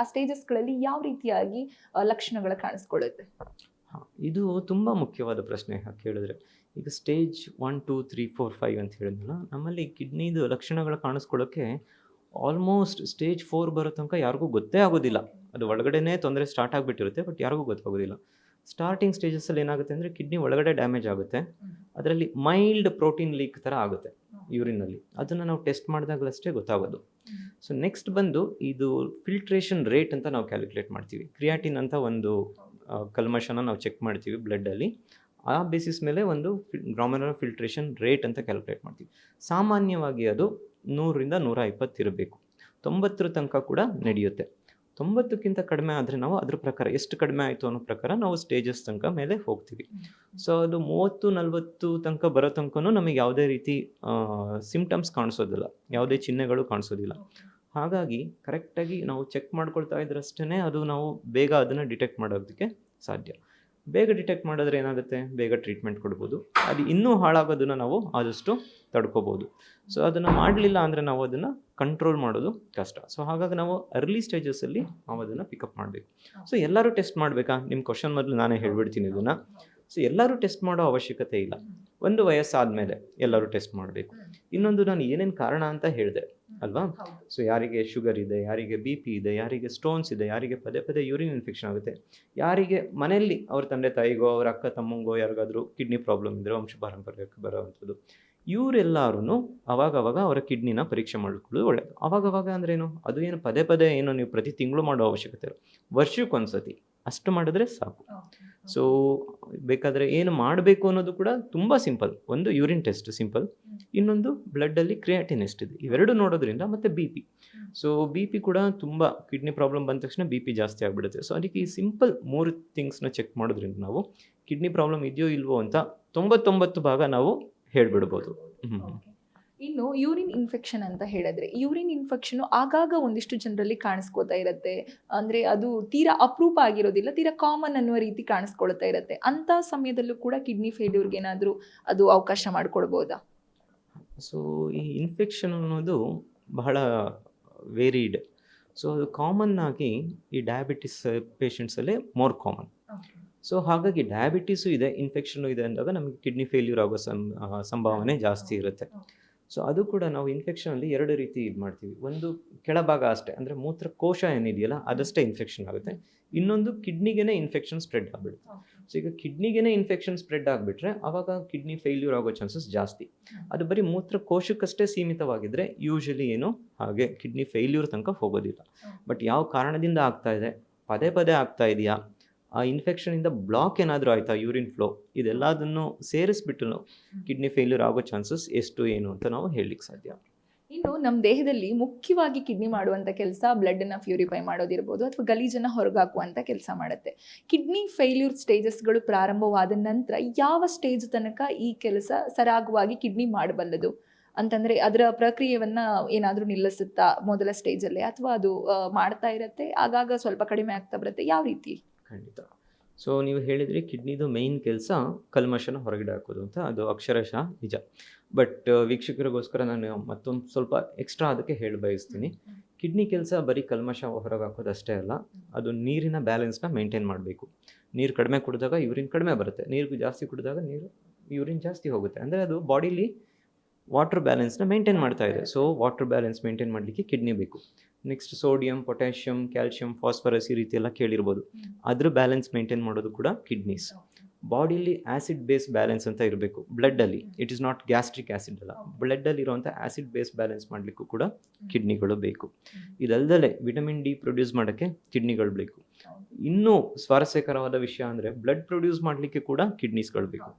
ಆ ಸ್ಟೇಜಸ್ಗಳಲ್ಲಿ ಯಾವ ರೀತಿಯಾಗಿ ಲಕ್ಷಣಗಳು ಕಾಣಿಸ್ಕೊಳ್ಳುತ್ತೆ? ಇದು ತುಂಬ ಮುಖ್ಯವಾದ ಪ್ರಶ್ನೆ ಕೇಳಿದ್ರೆ. ಈಗ stage one two three four five ಅಂತ ಹೇಳಿದ್ನಲ್ಲ, ನಮ್ಮಲ್ಲಿ ಕಿಡ್ನಿದು ಲಕ್ಷಣಗಳು ಕಾಣಿಸ್ಕೊಳ್ಳೋಕ್ಕೆ ಆಲ್ಮೋಸ್ಟ್ ಸ್ಟೇಜ್ ಫೋರ್ ಬರೋ ತನಕ ಯಾರಿಗೂ ಗೊತ್ತೇ ಆಗೋದಿಲ್ಲ. ಅದು ಒಳಗಡೆನೇ ತೊಂದರೆ ಸ್ಟಾರ್ಟ್ ಆಗಿಬಿಟ್ಟಿರುತ್ತೆ ಬಟ್ ಯಾರಿಗೂ ಗೊತ್ತಾಗೋದಿಲ್ಲ. ಸ್ಟಾರ್ಟಿಂಗ್ ಸ್ಟೇಜಸ್ಸಲ್ಲಿ ಏನಾಗುತ್ತೆ ಅಂದರೆ ಕಿಡ್ನಿ ಒಳಗಡೆ ಡ್ಯಾಮೇಜ್ ಆಗುತ್ತೆ. ಅದರಲ್ಲಿ ಮೈಲ್ಡ್ ಪ್ರೋಟೀನ್ ಲೀಕ್ ಥರ ಆಗುತ್ತೆ ಯೂರಿನಲ್ಲಿ ಅದನ್ನು ನಾವು ಟೆಸ್ಟ್ ಮಾಡಿದಾಗಲಷ್ಟೇ ಗೊತ್ತಾಗೋದು. ಸೊ ನೆಕ್ಸ್ಟ್ ಬಂದು ಇದು ಫಿಲ್ಟ್ರೇಷನ್ ರೇಟ್ ಅಂತ ನಾವು ಕ್ಯಾಲ್ಕುಲೇಟ್ ಮಾಡ್ತೀವಿ. ಕ್ರಿಯಾಟಿನ್ ಅಂತ ಒಂದು ಕಲ್ಮಶನ ನಾವು ಚೆಕ್ ಮಾಡ್ತೀವಿ ಬ್ಲಡ್ಡಲ್ಲಿ ಆ ಬೇಸಿಸ್ ಮೇಲೆ ಒಂದು ಗ್ರಾಮನರ್ ಫಿಲ್ಟ್ರೇಷನ್ ರೇಟ್ ಅಂತ ಕ್ಯಾಲ್ಕುಲೇಟ್ ಮಾಡ್ತೀವಿ. ಸಾಮಾನ್ಯವಾಗಿ ಅದು ನೂರರಿಂದ ನೂರ ಇಪ್ಪತ್ತಿರಬೇಕು ತೊಂಬತ್ತರ ತನಕ ಕೂಡ ನಡೆಯುತ್ತೆ. ತೊಂಬತ್ತಕ್ಕಿಂತ ಕಡಿಮೆ ಆದರೆ ನಾವು ಅದ್ರ ಪ್ರಕಾರ ಎಷ್ಟು ಕಡಿಮೆ ಆಯಿತು ಅನ್ನೋ ಪ್ರಕಾರ ನಾವು ಸ್ಟೇಜಸ್ ತನಕ ಮೇಲೆ ಹೋಗ್ತೀವಿ. ಸೊ ಅದು ಮೂವತ್ತು ನಲವತ್ತು ತನಕ ಬರೋ ತನಕ ನಮಗೆ ಯಾವುದೇ ರೀತಿ ಸಿಂಪ್ಟಮ್ಸ್ ಕಾಣಿಸೋದಿಲ್ಲ. ಯಾವುದೇ ಚಿಹ್ನೆಗಳು ಕಾಣಿಸೋದಿಲ್ಲ. ಹಾಗಾಗಿ ಕರೆಕ್ಟಾಗಿ ನಾವು ಚೆಕ್ ಮಾಡ್ಕೊಳ್ತಾ ಇದ್ರಷ್ಟೇ ಅದು ನಾವು ಬೇಗ ಅದನ್ನು ಡಿಟೆಕ್ಟ್ ಮಾಡೋದಕ್ಕೆ ಸಾಧ್ಯ. ಬೇಗ ಡಿಟೆಕ್ಟ್ ಮಾಡಿದ್ರೆ ಏನಾಗುತ್ತೆ? ಬೇಗ ಟ್ರೀಟ್ಮೆಂಟ್ ಕೊಡ್ಬೋದು. ಅದು ಇನ್ನೂ ಹಾಳಾಗೋದನ್ನು ನಾವು ಆದಷ್ಟು ತಡ್ಕೋಬೋದು. ಸೊ ಅದನ್ನು ಮಾಡಲಿಲ್ಲ ಅಂದರೆ ನಾವು ಅದನ್ನು ಕಂಟ್ರೋಲ್ ಮಾಡೋದು ಕಷ್ಟ. ಸೊ ಹಾಗಾಗಿ ನಾವು ಅರ್ಲಿ ಸ್ಟೇಜಸಲ್ಲಿ ನಾವು ಅದನ್ನು ಪಿಕಪ್ ಮಾಡಬೇಕು. ಸೊ ಎಲ್ಲರೂ ಟೆಸ್ಟ್ ಮಾಡಬೇಕಾ? ನಿಮ್ಮ ಕ್ವಶನ್ ಮೊದಲು ನಾನೇ ಹೇಳ್ಬಿಡ್ತೀನಿ ಇದನ್ನು. ಸೊ ಎಲ್ಲರೂ ಟೆಸ್ಟ್ ಮಾಡೋ ಅವಶ್ಯಕತೆ ಇಲ್ಲ. ಒಂದು ವಯಸ್ಸಾದಮೇಲೆ ಎಲ್ಲರೂ ಟೆಸ್ಟ್ ಮಾಡಬೇಕು. ಇನ್ನೊಂದು ನಾನು ಏನೇನು ಕಾರಣ ಅಂತ ಹೇಳಿದೆ ಅಲ್ವಾ? ಸೊ ಯಾರಿಗೆ ಶುಗರ್ ಇದೆ ಯಾರಿಗೆ ಬಿ ಪಿ ಇದೆ ಯಾರಿಗೆ ಸ್ಟೋನ್ಸ್ ಇದೆ ಯಾರಿಗೆ ಪದೇ ಪದೇ ಯೂರಿನ್ ಇನ್ಫೆಕ್ಷನ್ ಆಗುತ್ತೆ. ಯಾರಿಗೆ ಮನೆಯಲ್ಲಿ ಅವ್ರ ತಂದೆ ತಾಯಿಗೋ ಅವ್ರ ಅಕ್ಕ ತಮ್ಮಂಗೋ ಯಾರಿಗಾದರೂ ಕಿಡ್ನಿ ಪ್ರಾಬ್ಲಮ್ ಇದ್ರೆ ವಂಶ ಪಾರಂಪರ್ಯಕ್ಕೆ ಬರೋವಂಥದ್ದು. ಇವರೆಲ್ಲರೂ ಅವಾಗವಾಗ ಅವರ ಕಿಡ್ನಿನ ಪರೀಕ್ಷೆ ಮಾಡ್ಕೊಳ್ಳೋದು ಒಳ್ಳೆಯದು ಅವಾಗವಾಗ ಅಂದ್ರೇನು? ಅದು ಏನು ಪದೇ ಪದೇ ಏನು ನೀವು ಪ್ರತಿ ತಿಂಗಳು ಮಾಡೋ ಅವಶ್ಯಕತೆ ಇಲ್ಲ. ವರ್ಷಕ್ಕೊಂದ್ಸತಿ ಅಷ್ಟು ಮಾಡಿದ್ರೆ ಸಾಕು. ಸೊ ಬೇಕಾದರೆ ಏನು ಮಾಡಬೇಕು ಅನ್ನೋದು ಕೂಡ ತುಂಬ ಸಿಂಪಲ್. ಒಂದು ಯೂರಿನ್ ಟೆಸ್ಟ್ ಸಿಂಪಲ್. ಇನ್ನೊಂದು ಬ್ಲಡ್ಡಲ್ಲಿ ಕ್ರಿಯಾಟಿನ್ ಇದೆ? ಇವೆರಡು ನೋಡೋದ್ರಿಂದ ಮತ್ತು B P. So B P ಕೂಡ ತುಂಬ ಕಿಡ್ನಿ ಪ್ರಾಬ್ಲಮ್ ಬಂದ ತಕ್ಷಣ ಬಿ ಪಿ ಜಾಸ್ತಿ ಆಗಿಬಿಡುತ್ತೆ. ಸೊ ಅದಕ್ಕೆ ಈ ಸಿಂಪಲ್ ಮೂರು ಥಿಂಗ್ಸ್ನ ಚೆಕ್ ಮಾಡೋದ್ರಿಂದ ನಾವು ಕಿಡ್ನಿ ಪ್ರಾಬ್ಲಮ್ ಇದೆಯೋ ಇಲ್ವೋ ಅಂತ ತೊಂಬತ್ತೊಂಬತ್ತು ಭಾಗ ನಾವು ಹೇಳ್ಬಿಡ್ಬೋದು. ಇನ್ನು ಯೂರಿನ್ ಇನ್ಫೆಕ್ಷನ್ ಅಂತ ಹೇಳಿದ್ರೆ ಯೂರಿನ್ ಇನ್ಫೆಕ್ಷನ್ ಆಗಾಗ ಒಂದಿಷ್ಟು ಜನರಲ್ಲಿ ಕಾಣಿಸ್ಕೊತಾ ಇರುತ್ತೆ. ಅಂದ್ರೆ ಅದು ತೀರಾ ಅಪರೂಪ ಆಗಿರೋದಿಲ್ಲ ತೀರಾ ಕಾಮನ್ ಅನ್ನುವ ರೀತಿ ಕಾಣಿಸ್ಕೊಳ್ತಾ ಇರುತ್ತೆ. ಅಂತ ಸಮಯದಲ್ಲೂ ಕೂಡ ಕಿಡ್ನಿ ಫೇಲ್ಯೂರ್ಗೆ ಏನಾದರೂ ಅದು ಅವಕಾಶ ಮಾಡಿಕೊಡ್ಬೋದಾ? ಸೊ ಈ ಇನ್ಫೆಕ್ಷನ್ ಅನ್ನೋದು ಬಹಳ ವೇರಿಡ್ ಸೊ ಅದು ಕಾಮನ್ ಆಗಿ ಈ ಡಯಾಬಿಟಿಸ್ ಪೇಷಂಟ್ಸಲ್ಲೇ ಮೋರ್ ಕಾಮನ್ ಸೊ ಹಾಗಾಗಿ ಡಯಾಬಿಟೀಸು ಇದೆ ಇನ್ಫೆಕ್ಷನು ಇದೆ ಅಂದಾಗ ನಮಗೆ ಕಿಡ್ನಿ ಫೇಲ್ಯೂರ್ ಆಗೋ ಸಂಭಾವನೆ ಜಾಸ್ತಿ ಇರುತ್ತೆ. ಸೊ ಅದು ಕೂಡ ನಾವು ಇನ್ಫೆಕ್ಷನಲ್ಲಿ ಎರಡು ರೀತಿ ಇದು ಮಾಡ್ತೀವಿ. ಒಂದು ಕೆಳಭಾಗ ಅಷ್ಟೇ ಅಂದರೆ ಮೂತ್ರಕೋಶ ಏನಿದೆಯಲ್ಲ ಅದಷ್ಟೇ ಇನ್ಫೆಕ್ಷನ್ ಆಗುತ್ತೆ. ಇನ್ನೊಂದು ಕಿಡ್ನಿಗೇನೆ ಇನ್ಫೆಕ್ಷನ್ ಸ್ಪ್ರೆಡ್ ಆಗಿಬಿಡುತ್ತೆ. ಸೊ ಈಗ ಕಿಡ್ನಿಗೇನೆ ಇನ್ಫೆಕ್ಷನ್ ಸ್ಪ್ರೆಡ್ ಆಗಿಬಿಟ್ರೆ ಆವಾಗ ಕಿಡ್ನಿ ಫೇಲ್ಯೂರ್ ಆಗೋ ಚಾನ್ಸಸ್ ಜಾಸ್ತಿ. ಅದು ಬರೀ ಮೂತ್ರಕೋಶಕ್ಕಷ್ಟೇ ಸೀಮಿತವಾಗಿದ್ದರೆ ಯೂಶಲಿ ಏನು ಹಾಗೆ ಕಿಡ್ನಿ ಫೇಲ್ಯೂರ್ ತನಕ ಹೋಗೋದಿಲ್ಲ. ಬಟ್ ಯಾವ ಕಾರಣದಿಂದ ಆಗ್ತಾ ಇದೆ? ಪದೇ ಪದೇ ಆಗ್ತಾ ಇದೆಯಾ? ಆ ಇನ್ಫೆಕ್ಷನಿಂದ ಬ್ಲಾಕ್ ಏನಾದರೂ ಆಯಿತಾ? ಯೂರಿನ್ ಫ್ಲೋ ಇದೆಲ್ಲದನ್ನು ಸೇರಿಸ್ಬಿಟ್ಟು ಕಿಡ್ನಿ ಫೇಲ್ಯೂರ್ ಆಗೋ ಚಾನ್ಸಸ್ ಎಷ್ಟು ಏನು ಅಂತ ನಾವು ಹೇಳಲಿಕ್ಕೆ ಸಾಧ್ಯ. ಇನ್ನು ನಮ್ಮ ದೇಹದಲ್ಲಿ ಮುಖ್ಯವಾಗಿ ಕಿಡ್ನಿ ಮಾಡುವಂಥ ಕೆಲಸ ಬ್ಲಡ್ಡನ್ನು ಪ್ಯೂರಿಫೈ ಮಾಡೋದಿರ್ಬೋದು ಅಥವಾ ಗಲೀಜನ್ನು ಹೊರಗಾಕುವಂಥ ಕೆಲಸ ಮಾಡುತ್ತೆ. ಕಿಡ್ನಿ ಫೇಲ್ಯೂರ್ ಸ್ಟೇಜಸ್ಗಳು ಪ್ರಾರಂಭವಾದ ನಂತರ ಯಾವ ಸ್ಟೇಜ್ ತನಕ ಈ ಕೆಲಸ ಸರಾಗವಾಗಿ ಕಿಡ್ನಿ ಮಾಡಬಲ್ಲದು? ಅಂತಂದರೆ ಅದರ ಪ್ರಕ್ರಿಯೆಯನ್ನು ಏನಾದರೂ ನಿಲ್ಲಿಸುತ್ತಾ ಮೊದಲ ಸ್ಟೇಜಲ್ಲೇ ಅಥವಾ ಅದು ಮಾಡ್ತಾ ಇರತ್ತೆ ಆಗಾಗ ಸ್ವಲ್ಪ ಕಡಿಮೆ ಆಗ್ತಾ ಬರುತ್ತೆ. ಯಾವ ರೀತಿ? ಖಂಡಿತ. ಸೊ ನೀವು ಹೇಳಿದ್ರಿ ಕಿಡ್ನಿದು ಮೇಯ್ನ್ ಕೆಲಸ ಕಲ್ಮಶನ ಹೊರಗಡೆ ಹಾಕೋದು ಅಂತ, ಅದು ಅಕ್ಷರಶಃ ನಿಜ. ಬಟ್ ವೀಕ್ಷಕರಿಗೋಸ್ಕರ ನಾನು ಮತ್ತೊಂದು ಸ್ವಲ್ಪ ಎಕ್ಸ್ಟ್ರಾ ಅದಕ್ಕೆ ಹೇಳಿ ಬಯಸ್ತೀನಿ. ಕಿಡ್ನಿ ಕೆಲಸ ಬರೀ ಕಲ್ಮಶ ಹೊರಗೆ ಹಾಕೋದು ಅಷ್ಟೇ ಅಲ್ಲ, ಅದು ನೀರಿನ ಬ್ಯಾಲೆನ್ಸ್ನ ಮೇಂಟೈನ್ ಮಾಡಬೇಕು. ನೀರು ಕಡಿಮೆ ಕುಡಿದಾಗ ಯೂರಿನ್ ಕಡಿಮೆ ಬರುತ್ತೆ. ನೀರು ಜಾಸ್ತಿ ಕುಡಿದಾಗ ನೀರು ಯೂರಿನ್ ಜಾಸ್ತಿ ಹೋಗುತ್ತೆ. ಅಂದರೆ ಅದು ಬಾಡಿಲಿ ವಾಟರ್ ಬ್ಯಾಲೆನ್ಸ್ನ ಮೇಂಟೈನ್ ಮಾಡ್ತಾ ಇದೆ. ಸೊ ವಾಟರ್ ಬ್ಯಾಲೆನ್ಸ್ ಮೇಂಟೈನ್ ಮಾಡಲಿಕ್ಕೆ ಕಿಡ್ನಿ ಬೇಕು. Next sodium potassium calcium phosphorus ಈ ರೀತಿ ಎಲ್ಲ ಕೇಳಿರ್ಬೋದು. ಅದ್ರ ಬ್ಯಾಲೆನ್ಸ್ ಮೇಂಟೈನ್ ಮಾಡೋದು ಕೂಡ ಕಿಡ್ನೀಸ್ ಬಾಡಿಲಿ ಆ್ಯಸಿಡ್ ಬೇಸ್ ಬ್ಯಾಲೆನ್ಸ್ ಅಂತ ಇರಬೇಕು. ಬ್ಲಡ್ಡಲ್ಲಿ it is not gastric acid ಅಲ್ಲ. ಬ್ಲಡ್ಡಲ್ಲಿ ಇರುವಂಥ ಆ್ಯಸಿಡ್ ಬೇಸ್ ಬ್ಯಾಲೆನ್ಸ್ ಮಾಡಲಿಕ್ಕೂ ಕೂಡ ಕಿಡ್ನಿಗಳು ಬೇಕು. ಇದಲ್ಲದೆ ವಿಟಮಿನ್ ಡಿ ಪ್ರೊಡ್ಯೂಸ್ ಮಾಡೋಕ್ಕೆ ಕಿಡ್ನಿಗಳು ಬೇಕು. ಇನ್ನೂ ಸ್ವಾರಸ್ಯಕರವಾದ ವಿಷಯ ಅಂದರೆ ಬ್ಲಡ್ ಪ್ರೊಡ್ಯೂಸ್ ಮಾಡಲಿಕ್ಕೆ ಕೂಡ ಕಿಡ್ನೀಸ್ಗಳು ಬೇಕು.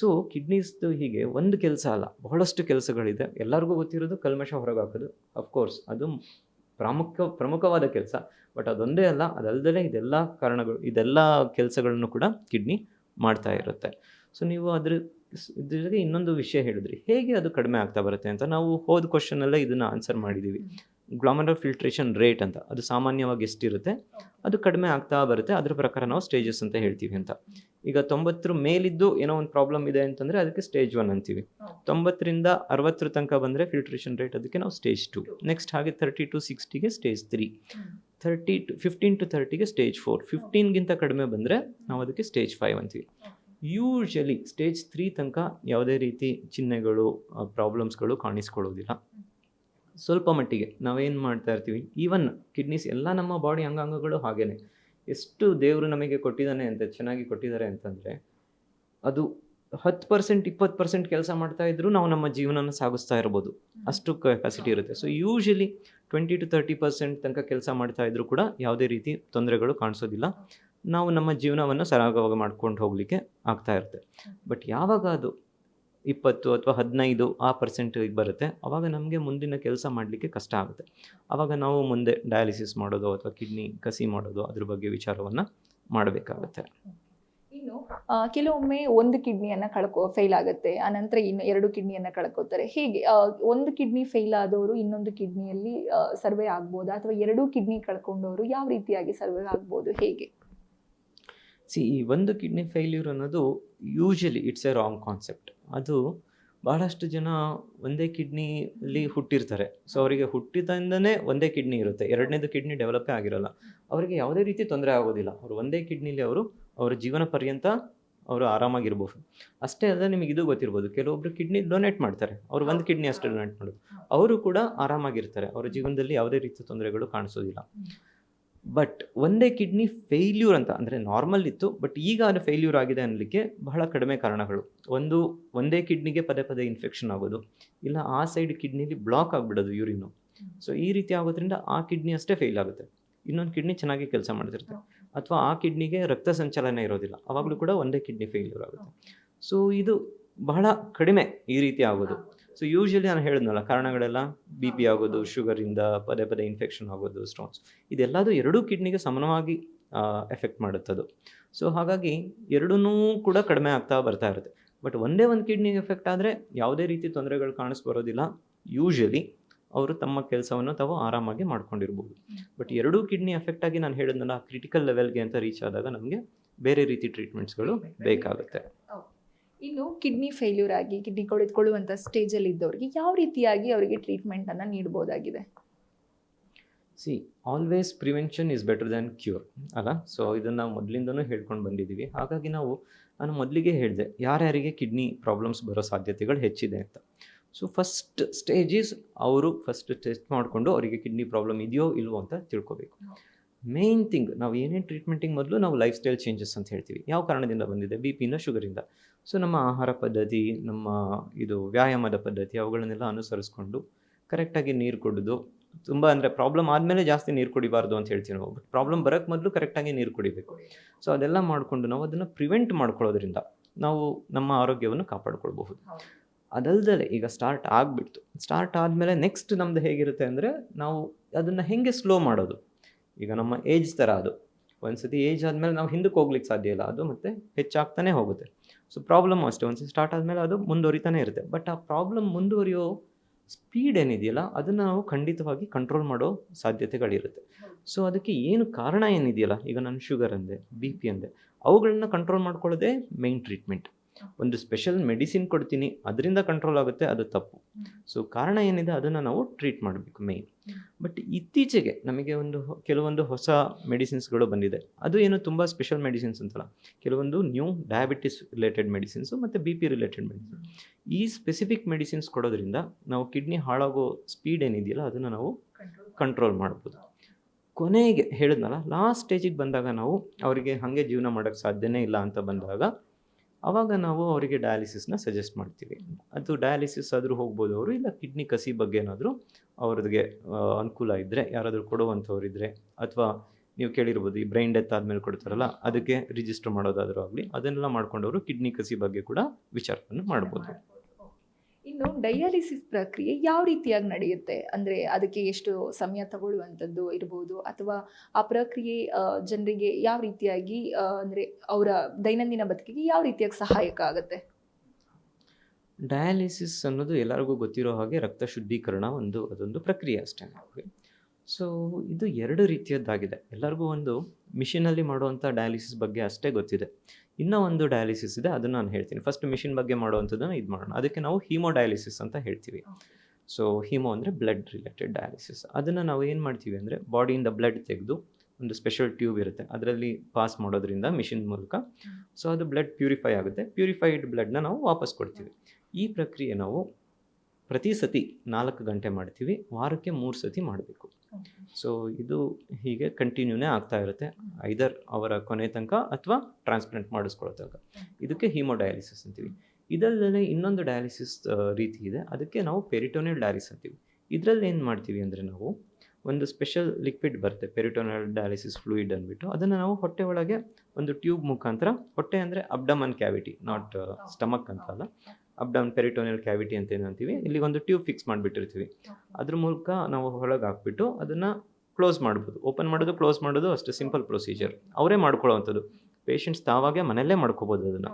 ಸೊ ಕಿಡ್ನೀಸ್ದು ಹೀಗೆ ಒಂದು ಕೆಲಸ ಅಲ್ಲ. ಬಹಳಷ್ಟು ಕೆಲಸಗಳಿದೆ. ಎಲ್ಲರಿಗೂ ಗೊತ್ತಿರೋದು ಕಲ್ಮಶ ಹೊರಗಾಕೋದು. ಅಫ್ಕೋರ್ಸ್ ಅದು ಪ್ರಾಮುಖ್ಯ, ಪ್ರಮುಖವಾದ ಕೆಲಸ. ಬಟ್ ಅದೊಂದೇ ಅಲ್ಲ ಅದಲ್ಲದೇ ಇದೆಲ್ಲ ಕಾರಣಗಳು, ಇದೆಲ್ಲ ಕೆಲಸಗಳನ್ನು ಕೂಡ ಕಿಡ್ನಿ ಮಾಡ್ತಾ ಇರುತ್ತೆ. ಸೊ ನೀವು ಅದ್ರ, ಇದ್ರ ಜೊತೆಗೆ ಇನ್ನೊಂದು ವಿಷಯ ಹೇಳಿದ್ರಿ. ಹೇಗೆ ಅದು ಕಡಿಮೆ ಆಗ್ತಾ ಬರುತ್ತೆ ಅಂತ ನಾವು ಹೋದ ಕ್ವಶನಲ್ಲೇ ಇದನ್ನು ಆನ್ಸರ್ ಮಾಡಿದ್ದೀವಿ ಗ್ಲಾಮರಲ್ ಫಿಲ್ಟ್ರೇಷನ್ ರೇಟ್ ಅಂತ. ಅದು ಸಾಮಾನ್ಯವಾಗಿ ಎಷ್ಟಿರುತ್ತೆ? ಅದು ಕಡಿಮೆ ಆಗ್ತಾ ಬರುತ್ತೆ. ಅದ್ರ ಪ್ರಕಾರ ನಾವು ಸ್ಟೇಜಸ್ ಅಂತ ಹೇಳ್ತೀವಿ ಅಂತ. ಈಗ ತೊಂಬತ್ತರ ಮೇಲಿದ್ದು ಏನೋ ಒಂದು ಪ್ರಾಬ್ಲಮ್ ಇದೆ ಅಂತಂದರೆ ಅದಕ್ಕೆ ಸ್ಟೇಜ್ ಒನ್ ಅಂತೀವಿ. ತೊಂಬತ್ತರಿಂದ ಅರವತ್ತರ ತನಕ ಬಂದರೆ ಫಿಲ್ಟ್ರೇಷನ್ ರೇಟ್ ಅದಕ್ಕೆ ನಾವು ಸ್ಟೇಜ್ ಟು ನೆಕ್ಸ್ಟ್ ಹಾಗೆ thirty to ಸಿಕ್ಸ್ಟಿಗೆ stage three thirty to fifteen to ತರ್ಟಿಗೆ ಸ್ಟೇಜ್ ಫೋರ್ ಫಿಫ್ಟೀನ್ಗಿಂತ ಕಡಿಮೆ ಬಂದರೆ ನಾವು ಅದಕ್ಕೆ ಸ್ಟೇಜ್ ಫೈವ್ ಅಂತೀವಿ. ಯೂಶಲಿ ಸ್ಟೇಜ್ ತ್ರೀ ತನಕ ಯಾವುದೇ ರೀತಿ ಚಿಹ್ನೆಗಳು ಪ್ರಾಬ್ಲಮ್ಸ್ಗಳು ಕಾಣಿಸ್ಕೊಳ್ಳೋದಿಲ್ಲ. ಸ್ವಲ್ಪ ಮಟ್ಟಿಗೆ ನಾವೇನು ಮಾಡ್ತಾ ಇರ್ತೀವಿ ಈವನ್ ಕಿಡ್ನೀಸ್ ಎಲ್ಲ ನಮ್ಮ ಬಾಡಿ ಅಂಗಾಂಗಗಳು ಹಾಗೇನೆ. ಎಷ್ಟು ದೇವರು ನಮಗೆ ಕೊಟ್ಟಿದ್ದಾನೆ ಅಂತ ಚೆನ್ನಾಗಿ ಕೊಟ್ಟಿದ್ದಾರೆ ಅಂತಂದರೆ ಅದು ಹತ್ತು ಪರ್ಸೆಂಟ್ ಇಪ್ಪತ್ತು ಪರ್ಸೆಂಟ್ ಕೆಲಸ ಮಾಡ್ತಾ ಇದ್ದರೂ ನಾವು ನಮ್ಮ ಜೀವನನ ಸಾಗಿಸ್ತಾ ಇರ್ಬೋದು. ಅಷ್ಟು ಕೆಪಾಸಿಟಿ ಇರುತ್ತೆ. So usually twenty to thirty percent ತನಕ ಕೆಲಸ ಮಾಡ್ತಾ ಇದ್ರು ಕೂಡ ಯಾವುದೇ ರೀತಿ ತೊಂದರೆಗಳು ಕಾಣಿಸೋದಿಲ್ಲ. ನಾವು ನಮ್ಮ ಜೀವನವನ್ನು ಸರಾಗವಾಗಿ ಮಾಡ್ಕೊಂಡು ಹೋಗಲಿಕ್ಕೆ ಆಗ್ತಾ ಇರುತ್ತೆ. ಬಟ್ ಯಾವಾಗ ಅದು ಇಪ್ಪತ್ತು ಅಥವಾ ಹದಿನೈದು ಆ ಪರ್ಸೆಂಟಿಗೆ ಬರುತ್ತೆ. ಆವಾಗ ನಮಗೆ ಮುಂದಿನ ಕೆಲಸ ಮಾಡಲಿಕ್ಕೆ ಕಷ್ಟ ಆಗುತ್ತೆ. ಆವಾಗ ನಾವು ಮುಂದೆ ಡಯಾಲಿಸಿಸ್ ಮಾಡೋದು ಅಥವಾ ಕಿಡ್ನಿ ಕಸಿ ಮಾಡೋದು ಅದ್ರ ಬಗ್ಗೆ ವಿಚಾರವನ್ನು ಮಾಡಬೇಕಾಗುತ್ತೆ. ಇನ್ನು ಕೆಲವೊಮ್ಮೆ ಒಂದು ಕಿಡ್ನಿಯನ್ನು ಕಳ್ಕೊ ಫೇಲ್ ಆಗುತ್ತೆ ಆನಂತರ ಇನ್ನು ಎರಡು ಕಿಡ್ನಿಯನ್ನು ಕಳ್ಕೊತಾರೆ. ಹೀಗೆ ಒಂದು ಕಿಡ್ನಿ ಫೇಲ್ ಆದವರು ಇನ್ನೊಂದು ಕಿಡ್ನಿಯಲ್ಲಿ ಸರ್ವೆ ಆಗ್ಬೋದಾ? ಅಥವಾ ಎರಡೂ ಕಿಡ್ನಿ ಕಳ್ಕೊಂಡವರು ಯಾವ ರೀತಿಯಾಗಿ ಸರ್ವೆ ಆಗ್ಬೋದು? ಹೇಗೆ? ಸಿ ಈ ಒಂದು ಕಿಡ್ನಿ ಫೇಲ್ಯೂರ್ ಅನ್ನೋದು usually it's a wrong concept ಅದು ಬಹಳಷ್ಟು ಜನ ಒಂದೇ ಕಿಡ್ನಿಲಿ ಹುಟ್ಟಿರ್ತಾರೆ. ಸೊ ಅವರಿಗೆ ಹುಟ್ಟಿದಿಂದನೇ ಒಂದೇ ಕಿಡ್ನಿ ಇರುತ್ತೆ. ಎರಡನೇದು ಕಿಡ್ನಿ ಡೆವಲಪೇ ಆಗಿರಲ್ಲ. ಅವರಿಗೆ ಯಾವುದೇ ರೀತಿ ತೊಂದರೆ ಆಗೋದಿಲ್ಲ. ಅವರು ಒಂದೇ ಕಿಡ್ನಿಲಿ ಅವರು ಅವರ ಜೀವನ ಪರ್ಯಂತ ಅವರು ಆರಾಮಾಗಿರ್ಬೋದು. ಅಷ್ಟೇ ಅಲ್ಲದೆ ನಿಮಗೆ ಇದು ಗೊತ್ತಿರ್ಬೋದು ಕೆಲವೊಬ್ಬರು ಕಿಡ್ನಿ ಡೊನೇಟ್ ಮಾಡ್ತಾರೆ. ಅವರು ಒಂದು ಕಿಡ್ನಿ ಅಷ್ಟೇ ಡೊನೇಟ್ ಮಾಡೋದು. ಅವರು ಕೂಡ ಆರಾಮಾಗಿರ್ತಾರೆ. ಅವರ ಜೀವನದಲ್ಲಿ ಯಾವುದೇ ರೀತಿ ತೊಂದರೆಗಳು ಕಾಣಿಸೋದಿಲ್ಲ. ಬಟ್ ಒಂದೇ ಕಿಡ್ನಿ ಫೇಲ್ಯೂರ್ ಅಂತ, ಅಂದರೆ ನಾರ್ಮಲ್ ಇತ್ತು ಬಟ್ ಈಗ ಅದು ಫೇಲ್ಯೂರ್ ಆಗಿದೆ ಅನ್ನಲಿಕ್ಕೆ ಬಹಳ ಕಡಿಮೆ ಕಾರಣಗಳು. ಒಂದು, ಒಂದೇ ಕಿಡ್ನಿಗೆ ಪದೇ ಪದೇ ಇನ್ಫೆಕ್ಷನ್ ಆಗೋದು, ಇಲ್ಲ ಆ ಸೈಡ್ ಕಿಡ್ನಿಲಿ ಬ್ಲಾಕ್ ಆಗಿಬಿಡೋದು ಯೂರಿನು ಸೊ ಈ ರೀತಿ ಆಗೋದ್ರಿಂದ ಆ ಕಿಡ್ನಿ ಅಷ್ಟೇ ಫೇಲ್ ಆಗುತ್ತೆ. ಇನ್ನೊಂದು ಕಿಡ್ನಿ ಚೆನ್ನಾಗಿ ಕೆಲಸ ಮಾಡ್ತಿರುತ್ತೆ. ಅಥವಾ ಆ ಕಿಡ್ನಿಗೆ ರಕ್ತ ಸಂಚಲನ ಇರೋದಿಲ್ಲ, ಅವಾಗಲೂ ಕೂಡ ಒಂದೇ ಕಿಡ್ನಿ ಫೇಲ್ಯೂರ್ ಆಗುತ್ತೆ. ಸೊ ಇದು ಬಹಳ ಕಡಿಮೆ ಈ ರೀತಿ ಆಗೋದು. ಸೊ ಯೂಶಲಿ ನಾನು ಹೇಳಿದ್ನಲ್ಲ ಕಾರಣಗಳೆಲ್ಲ ಬಿ ಪಿ ಆಗೋದು ಶುಗರಿಂದ ಪದೇ ಪದೇ ಇನ್ಫೆಕ್ಷನ್ ಆಗೋದು ಸ್ಟೋನ್ಸ್ ಇದೆಲ್ಲದೂ ಎರಡೂ ಕಿಡ್ನಿಗೆ ಸಮಾನವಾಗಿ ಎಫೆಕ್ಟ್ ಮಾಡುತ್ತದು. ಸೊ ಹಾಗಾಗಿ ಎರಡೂ ಕೂಡ ಕಡಿಮೆ ಆಗ್ತಾ ಬರ್ತಾ ಇರುತ್ತೆ. ಬಟ್ ಒಂದೇ ಒಂದು ಕಿಡ್ನಿಗೆ ಎಫೆಕ್ಟ್ ಆದರೆ ಯಾವುದೇ ರೀತಿ ತೊಂದರೆಗಳು ಕಾಣಿಸ್ಬರೋದಿಲ್ಲ ಯೂಶಲಿ ಅವರು ತಮ್ಮ ಕೆಲಸವನ್ನು ತಾವು ಆರಾಮಾಗಿ ಮಾಡ್ಕೊಂಡಿರ್ಬೋದು. ಬಟ್ ಎರಡೂ ಕಿಡ್ನಿ ಎಫೆಕ್ಟ್ ಆಗಿ ನಾನು ಹೇಳಿದ್ನಲ್ಲ ಕ್ರಿಟಿಕಲ್ ಲೆವೆಲ್ಗೆ ಅಂತ ರೀಚ್ ಆದಾಗ ನಮಗೆ ಬೇರೆ ರೀತಿ ಟ್ರೀಟ್ಮೆಂಟ್ಸ್ಗಳು ಬೇಕಾಗುತ್ತೆ. ಇನ್ನು ಕಿಡ್ನಿ ಫೇಲ್ಯೂರ್ ಆಗಿ ಕಿಡ್ನಿ ಕೊಳೆದುಕೊಳ್ಳುವಂಥ ಸ್ಟೇಜಲ್ಲಿ ಇದ್ದವರಿಗೆ ಯಾವ ರೀತಿಯಾಗಿ ಅವರಿಗೆ ಟ್ರೀಟ್ಮೆಂಟನ್ನು ನೀಡ್ಬೋದಾಗಿದೆ? See always prevention is better than cure ಅಲ್ಲ? ಸೊ ಇದನ್ನು ಮೊದಲಿಂದನೂ ಹೇಳ್ಕೊಂಡು ಬಂದಿದ್ದೀವಿ ಹಾಗಾಗಿ ನಾವು, ನಾನು ಮೊದಲಿಗೆ ಹೇಳಿದೆ, ಯಾರ್ಯಾರಿಗೆ ಕಿಡ್ನಿ ಪ್ರಾಬ್ಲಮ್ಸ್ ಬರೋ ಸಾಧ್ಯತೆಗಳು ಹೆಚ್ಚಿದೆ ಅಂತ. ಸೊ ಫಸ್ಟ್ ಸ್ಟೇಜಸ್ ಅವರು ಫಸ್ಟ್ ಟೆಸ್ಟ್ ಮಾಡಿಕೊಂಡು ಅವರಿಗೆ ಕಿಡ್ನಿ ಪ್ರಾಬ್ಲಮ್ ಇದೆಯೋ ಇಲ್ವೋ ಅಂತ ತಿಳ್ಕೊಬೇಕು. ಮೇನ್ ಥಿಂಗ್ ನಾವು ಏನೇನು ಟ್ರೀಟ್ಮೆಂಟಿಗೆ ಮೊದಲು ನಾವು ಲೈಫ್ ಸ್ಟೈಲ್ ಚೇಂಜಸ್ ಅಂತ ಹೇಳ್ತೀವಿ. ಯಾವ ಕಾರಣದಿಂದ ಬಂದಿದೆ? ಬಿ ಪಿಯಿಂದ ಶುಗರಿಂದ ಸೊ ನಮ್ಮ ಆಹಾರ ಪದ್ಧತಿ ನಮ್ಮ ಇದು ವ್ಯಾಯಾಮದ ಪದ್ಧತಿ ಅವುಗಳನ್ನೆಲ್ಲ ಅನುಸರಿಸ್ಕೊಂಡು ಕರೆಕ್ಟಾಗಿ ನೀರು ಕುಡಿದು ತುಂಬ ಅಂದರೆ ಪ್ರಾಬ್ಲಮ್ ಆದಮೇಲೆ ಜಾಸ್ತಿ ನೀರು ಕುಡಿಬಾರ್ದು ಅಂತ ಹೇಳ್ತೀವಿ ನಾವು. ಬಟ್ ಪ್ರಾಬ್ಲಮ್ ಬರೋಕ್ಕೆ ಮೊದಲು ಕರೆಕ್ಟಾಗಿ ನೀರು ಕುಡಿಬೇಕು. ಸೊ ಅದೆಲ್ಲ ಮಾಡಿಕೊಂಡು ನಾವು ಅದನ್ನು ಪ್ರಿವೆಂಟ್ ಮಾಡ್ಕೊಳ್ಳೋದ್ರಿಂದ ನಾವು ನಮ್ಮ ಆರೋಗ್ಯವನ್ನು ಕಾಪಾಡ್ಕೊಳ್ಬಹುದು. ಅದಲ್ದಲೆ ಈಗ ಸ್ಟಾರ್ಟ್ ಆಗಿಬಿಡ್ತು. ಸ್ಟಾರ್ಟ್ ಆದಮೇಲೆ ನೆಕ್ಸ್ಟ್ ನಮ್ದು ಹೇಗಿರುತ್ತೆ ಅಂದರೆ ನಾವು ಅದನ್ನು ಹೇಗೆ ಸ್ಲೋ ಮಾಡೋದು? ಈಗ ನಮ್ಮ ಏಜ್ ಥರ ಅದು. ಒಂದು ಸತಿ ಏಜ್ ಆದಮೇಲೆ ನಾವು ಹಿಂದಕ್ಕೆ ಹೋಗ್ಲಿಕ್ಕೆ ಸಾಧ್ಯ ಇಲ್ಲ. ಅದು ಮತ್ತೆ ಹೆಚ್ಚಾಗ್ತಾನೆ ಹೋಗುತ್ತೆ. ಸೊ ಪ್ರಾಬ್ಲಮ್ ಅಷ್ಟೇ. ಒಂದು ಸ್ಟಾರ್ಟ್ ಆದಮೇಲೆ ಅದು ಮುಂದುವರಿತಾನೆ ಇರುತ್ತೆ. ಬಟ್ ಆ ಪ್ರಾಬ್ಲಮ್ ಮುಂದುವರಿಯೋ ಸ್ಪೀಡ್ ಏನಿದೆಯಲ್ಲ, ಅದನ್ನು ನಾವು ಖಂಡಿತವಾಗಿ ಕಂಟ್ರೋಲ್ ಮಾಡೋ ಸಾಧ್ಯತೆಗಳಿರುತ್ತೆ. ಸೊ ಅದಕ್ಕೆ ಏನು ಕಾರಣ ಏನಿದೆಯಲ್ಲ, ಈಗ ನಾನು ಶುಗರ್ ಅಂದೆ ಬಿ ಪಿ ಅಂದೆ, ಅವುಗಳನ್ನ ಕಂಟ್ರೋಲ್ ಮಾಡ್ಕೊಳ್ಳೋದೇ ಮೇನ್ ಟ್ರೀಟ್ಮೆಂಟ್ ಒಂದು ಸ್ಪೆಷಲ್ ಮೆಡಿಸಿನ್ ಕೊಡ್ತೀನಿ, ಅದರಿಂದ ಕಂಟ್ರೋಲ್ ಆಗುತ್ತೆ, ಅದು ತಪ್ಪು. ಸೊ ಕಾರಣ ಏನಿದೆ, ಅದನ್ನು ನಾವು ಟ್ರೀಟ್ ಮಾಡಬೇಕು ಮೇಯ್ನ್ ಬಟ್ ಇತ್ತೀಚೆಗೆ ನಮಗೆ ಒಂದು ಕೆಲವೊಂದು ಹೊಸ ಮೆಡಿಸಿನ್ಸ್ಗಳು ಬಂದಿದೆ. ಅದು ಏನು ತುಂಬ ಸ್ಪೆಷಲ್ ಮೆಡಿಸಿನ್ಸ್ ಅಂತಲ್ಲ. ಕೆಲವೊಂದು ನ್ಯೂ ಡಯಾಬಿಟಿಸ್ ರಿಲೇಟೆಡ್ ಮೆಡಿಸಿನ್ಸು ಮತ್ತು ಬಿ ಪಿ ರಿಲೇಟೆಡ್ ಮೆಡಿಸಿನ್ ಈ ಸ್ಪೆಸಿಫಿಕ್ ಮೆಡಿಸಿನ್ಸ್ ಕೊಡೋದ್ರಿಂದ ನಾವು ಕಿಡ್ನಿ ಹಾಳಾಗೋ ಸ್ಪೀಡ್ ಏನಿದೆಯಲ್ಲ ಅದನ್ನು ನಾವು ಕಂಟ್ರೋಲ್ ಮಾಡ್ಬೋದು. ಕೊನೆಗೆ ಹೇಳಿದ್ನಲ್ಲ ಲಾಸ್ಟ್ ಸ್ಟೇಜಿಗೆ ಬಂದಾಗ ನಾವು ಅವರಿಗೆ ಹಾಗೆ ಜೀವನ ಮಾಡೋಕ್ಕೆ ಸಾಧ್ಯನೇ ಇಲ್ಲ ಅಂತ ಬಂದಾಗ ಆವಾಗ ನಾವು ಅವರಿಗೆ ಡಯಾಲಿಸಿಸ್ನ ಸಜೆಸ್ಟ್ ಮಾಡ್ತೀವಿ. ಅದು ಡಯಾಲಿಸಿಸ್ ಆದರೂ ಹೋಗ್ಬೋದು ಅವರು, ಇಲ್ಲ ಕಿಡ್ನಿ ಕಸಿ ಬಗ್ಗೆ ಏನಾದರೂ ಅವ್ರಿಗೆ ಅನುಕೂಲ ಇದ್ದರೆ ಯಾರಾದರೂ ಕೊಡುವಂಥವ್ರು ಇದ್ದರೆ ಅಥವಾ ನೀವು ಕೇಳಿರ್ಬೋದು ಈ ಬ್ರೈನ್ ಡೆತ್ ಆದಮೇಲೆ ಕೊಡ್ತಾರಲ್ಲ, ಅದಕ್ಕೆ ರಿಜಿಸ್ಟರ್ ಮಾಡೋದಾದರೂ ಆಗಲಿ, ಅದನ್ನೆಲ್ಲ ಮಾಡ್ಕೊಂಡವರು ಕಿಡ್ನಿ ಕಸಿ ಬಗ್ಗೆ ಕೂಡ ವಿಚಾರವನ್ನು ಮಾಡ್ಬೋದು. ಇನ್ನು ಡಯಾಲಿಸಿಸ್ ಪ್ರಕ್ರಿಯೆ ಯಾವ ರೀತಿಯಾಗಿ ನಡೆಯುತ್ತೆ? ಅಂದರೆ ಅದಕ್ಕೆ ಎಷ್ಟು ಸಮಯ ತಗೊಳ್ಳುವಂಥದ್ದು ಇರ್ಬೋದು? ಅಥವಾ ಆ ಪ್ರಕ್ರಿಯೆ ಜನರಿಗೆ ಯಾವ ರೀತಿಯಾಗಿ ಅಂದರೆ ಅವರ ದೈನಂದಿನ ಬದುಕಿಗೆ ಯಾವ ರೀತಿಯಾಗಿ ಸಹಾಯಕ ಆಗುತ್ತೆ? ಡಯಾಲಿಸಿಸ್ ಅನ್ನೋದು ಎಲ್ಲರಿಗೂ ಗೊತ್ತಿರೋ ಹಾಗೆ ರಕ್ತ ಶುದ್ಧೀಕರಣ ಒಂದು, ಅದೊಂದು ಪ್ರಕ್ರಿಯೆ ಅಷ್ಟೇ ಸೊ ಇದು ಎರಡು ರೀತಿಯದ್ದಾಗಿದೆ. ಎಲ್ಲರಿಗೂ ಒಂದು ಮಿಷಿನಲ್ಲಿ ಮಾಡುವಂಥ ಡಯಾಲಿಸಿಸ್ ಬಗ್ಗೆ ಅಷ್ಟೇ ಗೊತ್ತಿದೆ. ಇನ್ನೂ ಒಂದು ಡಯಾಲಿಸಿಸ್ ಇದೆ ಅದನ್ನು ನಾನು ಹೇಳ್ತೀನಿ. ಫಸ್ಟ್ ಮಿಷಿನ್ ಬಗ್ಗೆ ಮಾಡುವಂಥದ್ದನ್ನು ಇದು ಮಾಡೋಣ. ಅದಕ್ಕೆ ನಾವು ಹೀಮೋ ಡಯಾಲಿಸಿಸ್ ಅಂತ ಹೇಳ್ತೀವಿ. ಸೊ ಹೀಮೋ ಅಂದರೆ ಬ್ಲಡ್ ರಿಲೇಟೆಡ್ ಡಯಾಲಿಸಿಸ್ ಅದನ್ನು ನಾವು ಏನು ಮಾಡ್ತೀವಿ ಅಂದರೆ ಬಾಡಿಯಿಂದ ಬ್ಲಡ್ ತೆಗೆದು ಒಂದು ಸ್ಪೆಷಲ್ ಟ್ಯೂಬ್ ಇರುತ್ತೆ. ಅದರಲ್ಲಿ ಪಾಸ್ ಮಾಡೋದ್ರಿಂದ ಮಿಷಿನ್ ಮೂಲಕ. ಸೊ ಅದು ಬ್ಲಡ್ ಪ್ಯೂರಿಫೈ ಆಗುತ್ತೆ. ಪ್ಯೂರಿಫೈಡ್ ಬ್ಲಡ್ನ ನಾವು ವಾಪಸ್ ಕೊಡ್ತೀವಿ. ಈ ಪ್ರಕ್ರಿಯೆ ನಾವು ಪ್ರತಿ ಸತಿ ನಾಲ್ಕು ಗಂಟೆ ಮಾಡ್ತೀವಿ. ವಾರಕ್ಕೆ ಮೂರು ಸತಿ ಮಾಡಬೇಕು. ಸೊ ಇದು ಹೀಗೆ ಕಂಟಿನ್ಯೂನೇ ಆಗ್ತಾ ಇರುತ್ತೆ. ಐದರ್ ಅವರ ಕೊನೆ ತನಕ ಅಥವಾ ಟ್ರಾನ್ಸ್ಪ್ಲಾಂಟ್ ಮಾಡಿಸ್ಕೊಳ್ಳೋ ತನಕ. ಇದಕ್ಕೆ ಹೀಮೋಡಯಾಲಿಸಿಸ್ ಅಂತೀವಿ. ಇದಲ್ಲದೆ ಇನ್ನೊಂದು ಡಯಾಲಿಸಿಸ್ ರೀತಿ ಇದೆ. ಅದಕ್ಕೆ ನಾವು ಪೆರಿಟೋನಿಯಲ್ ಡಯಾಲಿಸ್ ಅಂತೀವಿ. ಇದರಲ್ಲಿ ಏನು ಮಾಡ್ತೀವಿ ಅಂದರೆ ನಾವು ಒಂದು ಸ್ಪೆಷಲ್ ಲಿಕ್ವಿಡ್ ಬರುತ್ತೆ. ಪೆರಿಟೋನಿಯಲ್ ಡಯಾಲಿಸಿಸ್ ಫ್ಲೂಯಿಡ್ ಅಂದ್ಬಿಟ್ಟು. ಅದನ್ನು ನಾವು ಹೊಟ್ಟೆ ಒಳಗೆ ಒಂದು ಟ್ಯೂಬ್ ಮುಖಾಂತರ, ಹೊಟ್ಟೆ ಅಂದರೆ ಅಬ್ಡಮನ್ ಕ್ಯಾವಿಟಿ ನಾಟ್ ಸ್ಟಮಕ್ ಅಂತ ಅಲ್ಲ. ಅಬ್ಡಮನ್ ಪೆರಿಟೋನಿಯಲ್ ಕ್ಯಾವಿಟಿ ಅಂತ ಏನು ಅಂತೀವಿ. ಇಲ್ಲಿ ಒಂದು ಟ್ಯೂಬ್ ಫಿಕ್ಸ್ ಮಾಡಿಬಿಟ್ಟಿರ್ತೀವಿ. ಅದ್ರ ಮೂಲಕ ನಾವು ಹೊರಗೆ ಹಾಕ್ಬಿಟ್ಟು ಅದನ್ನು ಕ್ಲೋಸ್ ಮಾಡ್ಬೋದು. ಓಪನ್ ಮಾಡೋದು ಕ್ಲೋಸ್ ಮಾಡೋದು ಅಷ್ಟು ಸಿಂಪಲ್ ಪ್ರೊಸೀಜರ್. ಅವರೇ ಮಾಡ್ಕೊಳ್ಳೋವಂಥದ್ದು. ಪೇಷಂಟ್ಸ್ ತಾವಾಗೆ ಮನೆಯಲ್ಲೇ ಮಾಡ್ಕೋಬೋದು ಅದನ್ನು.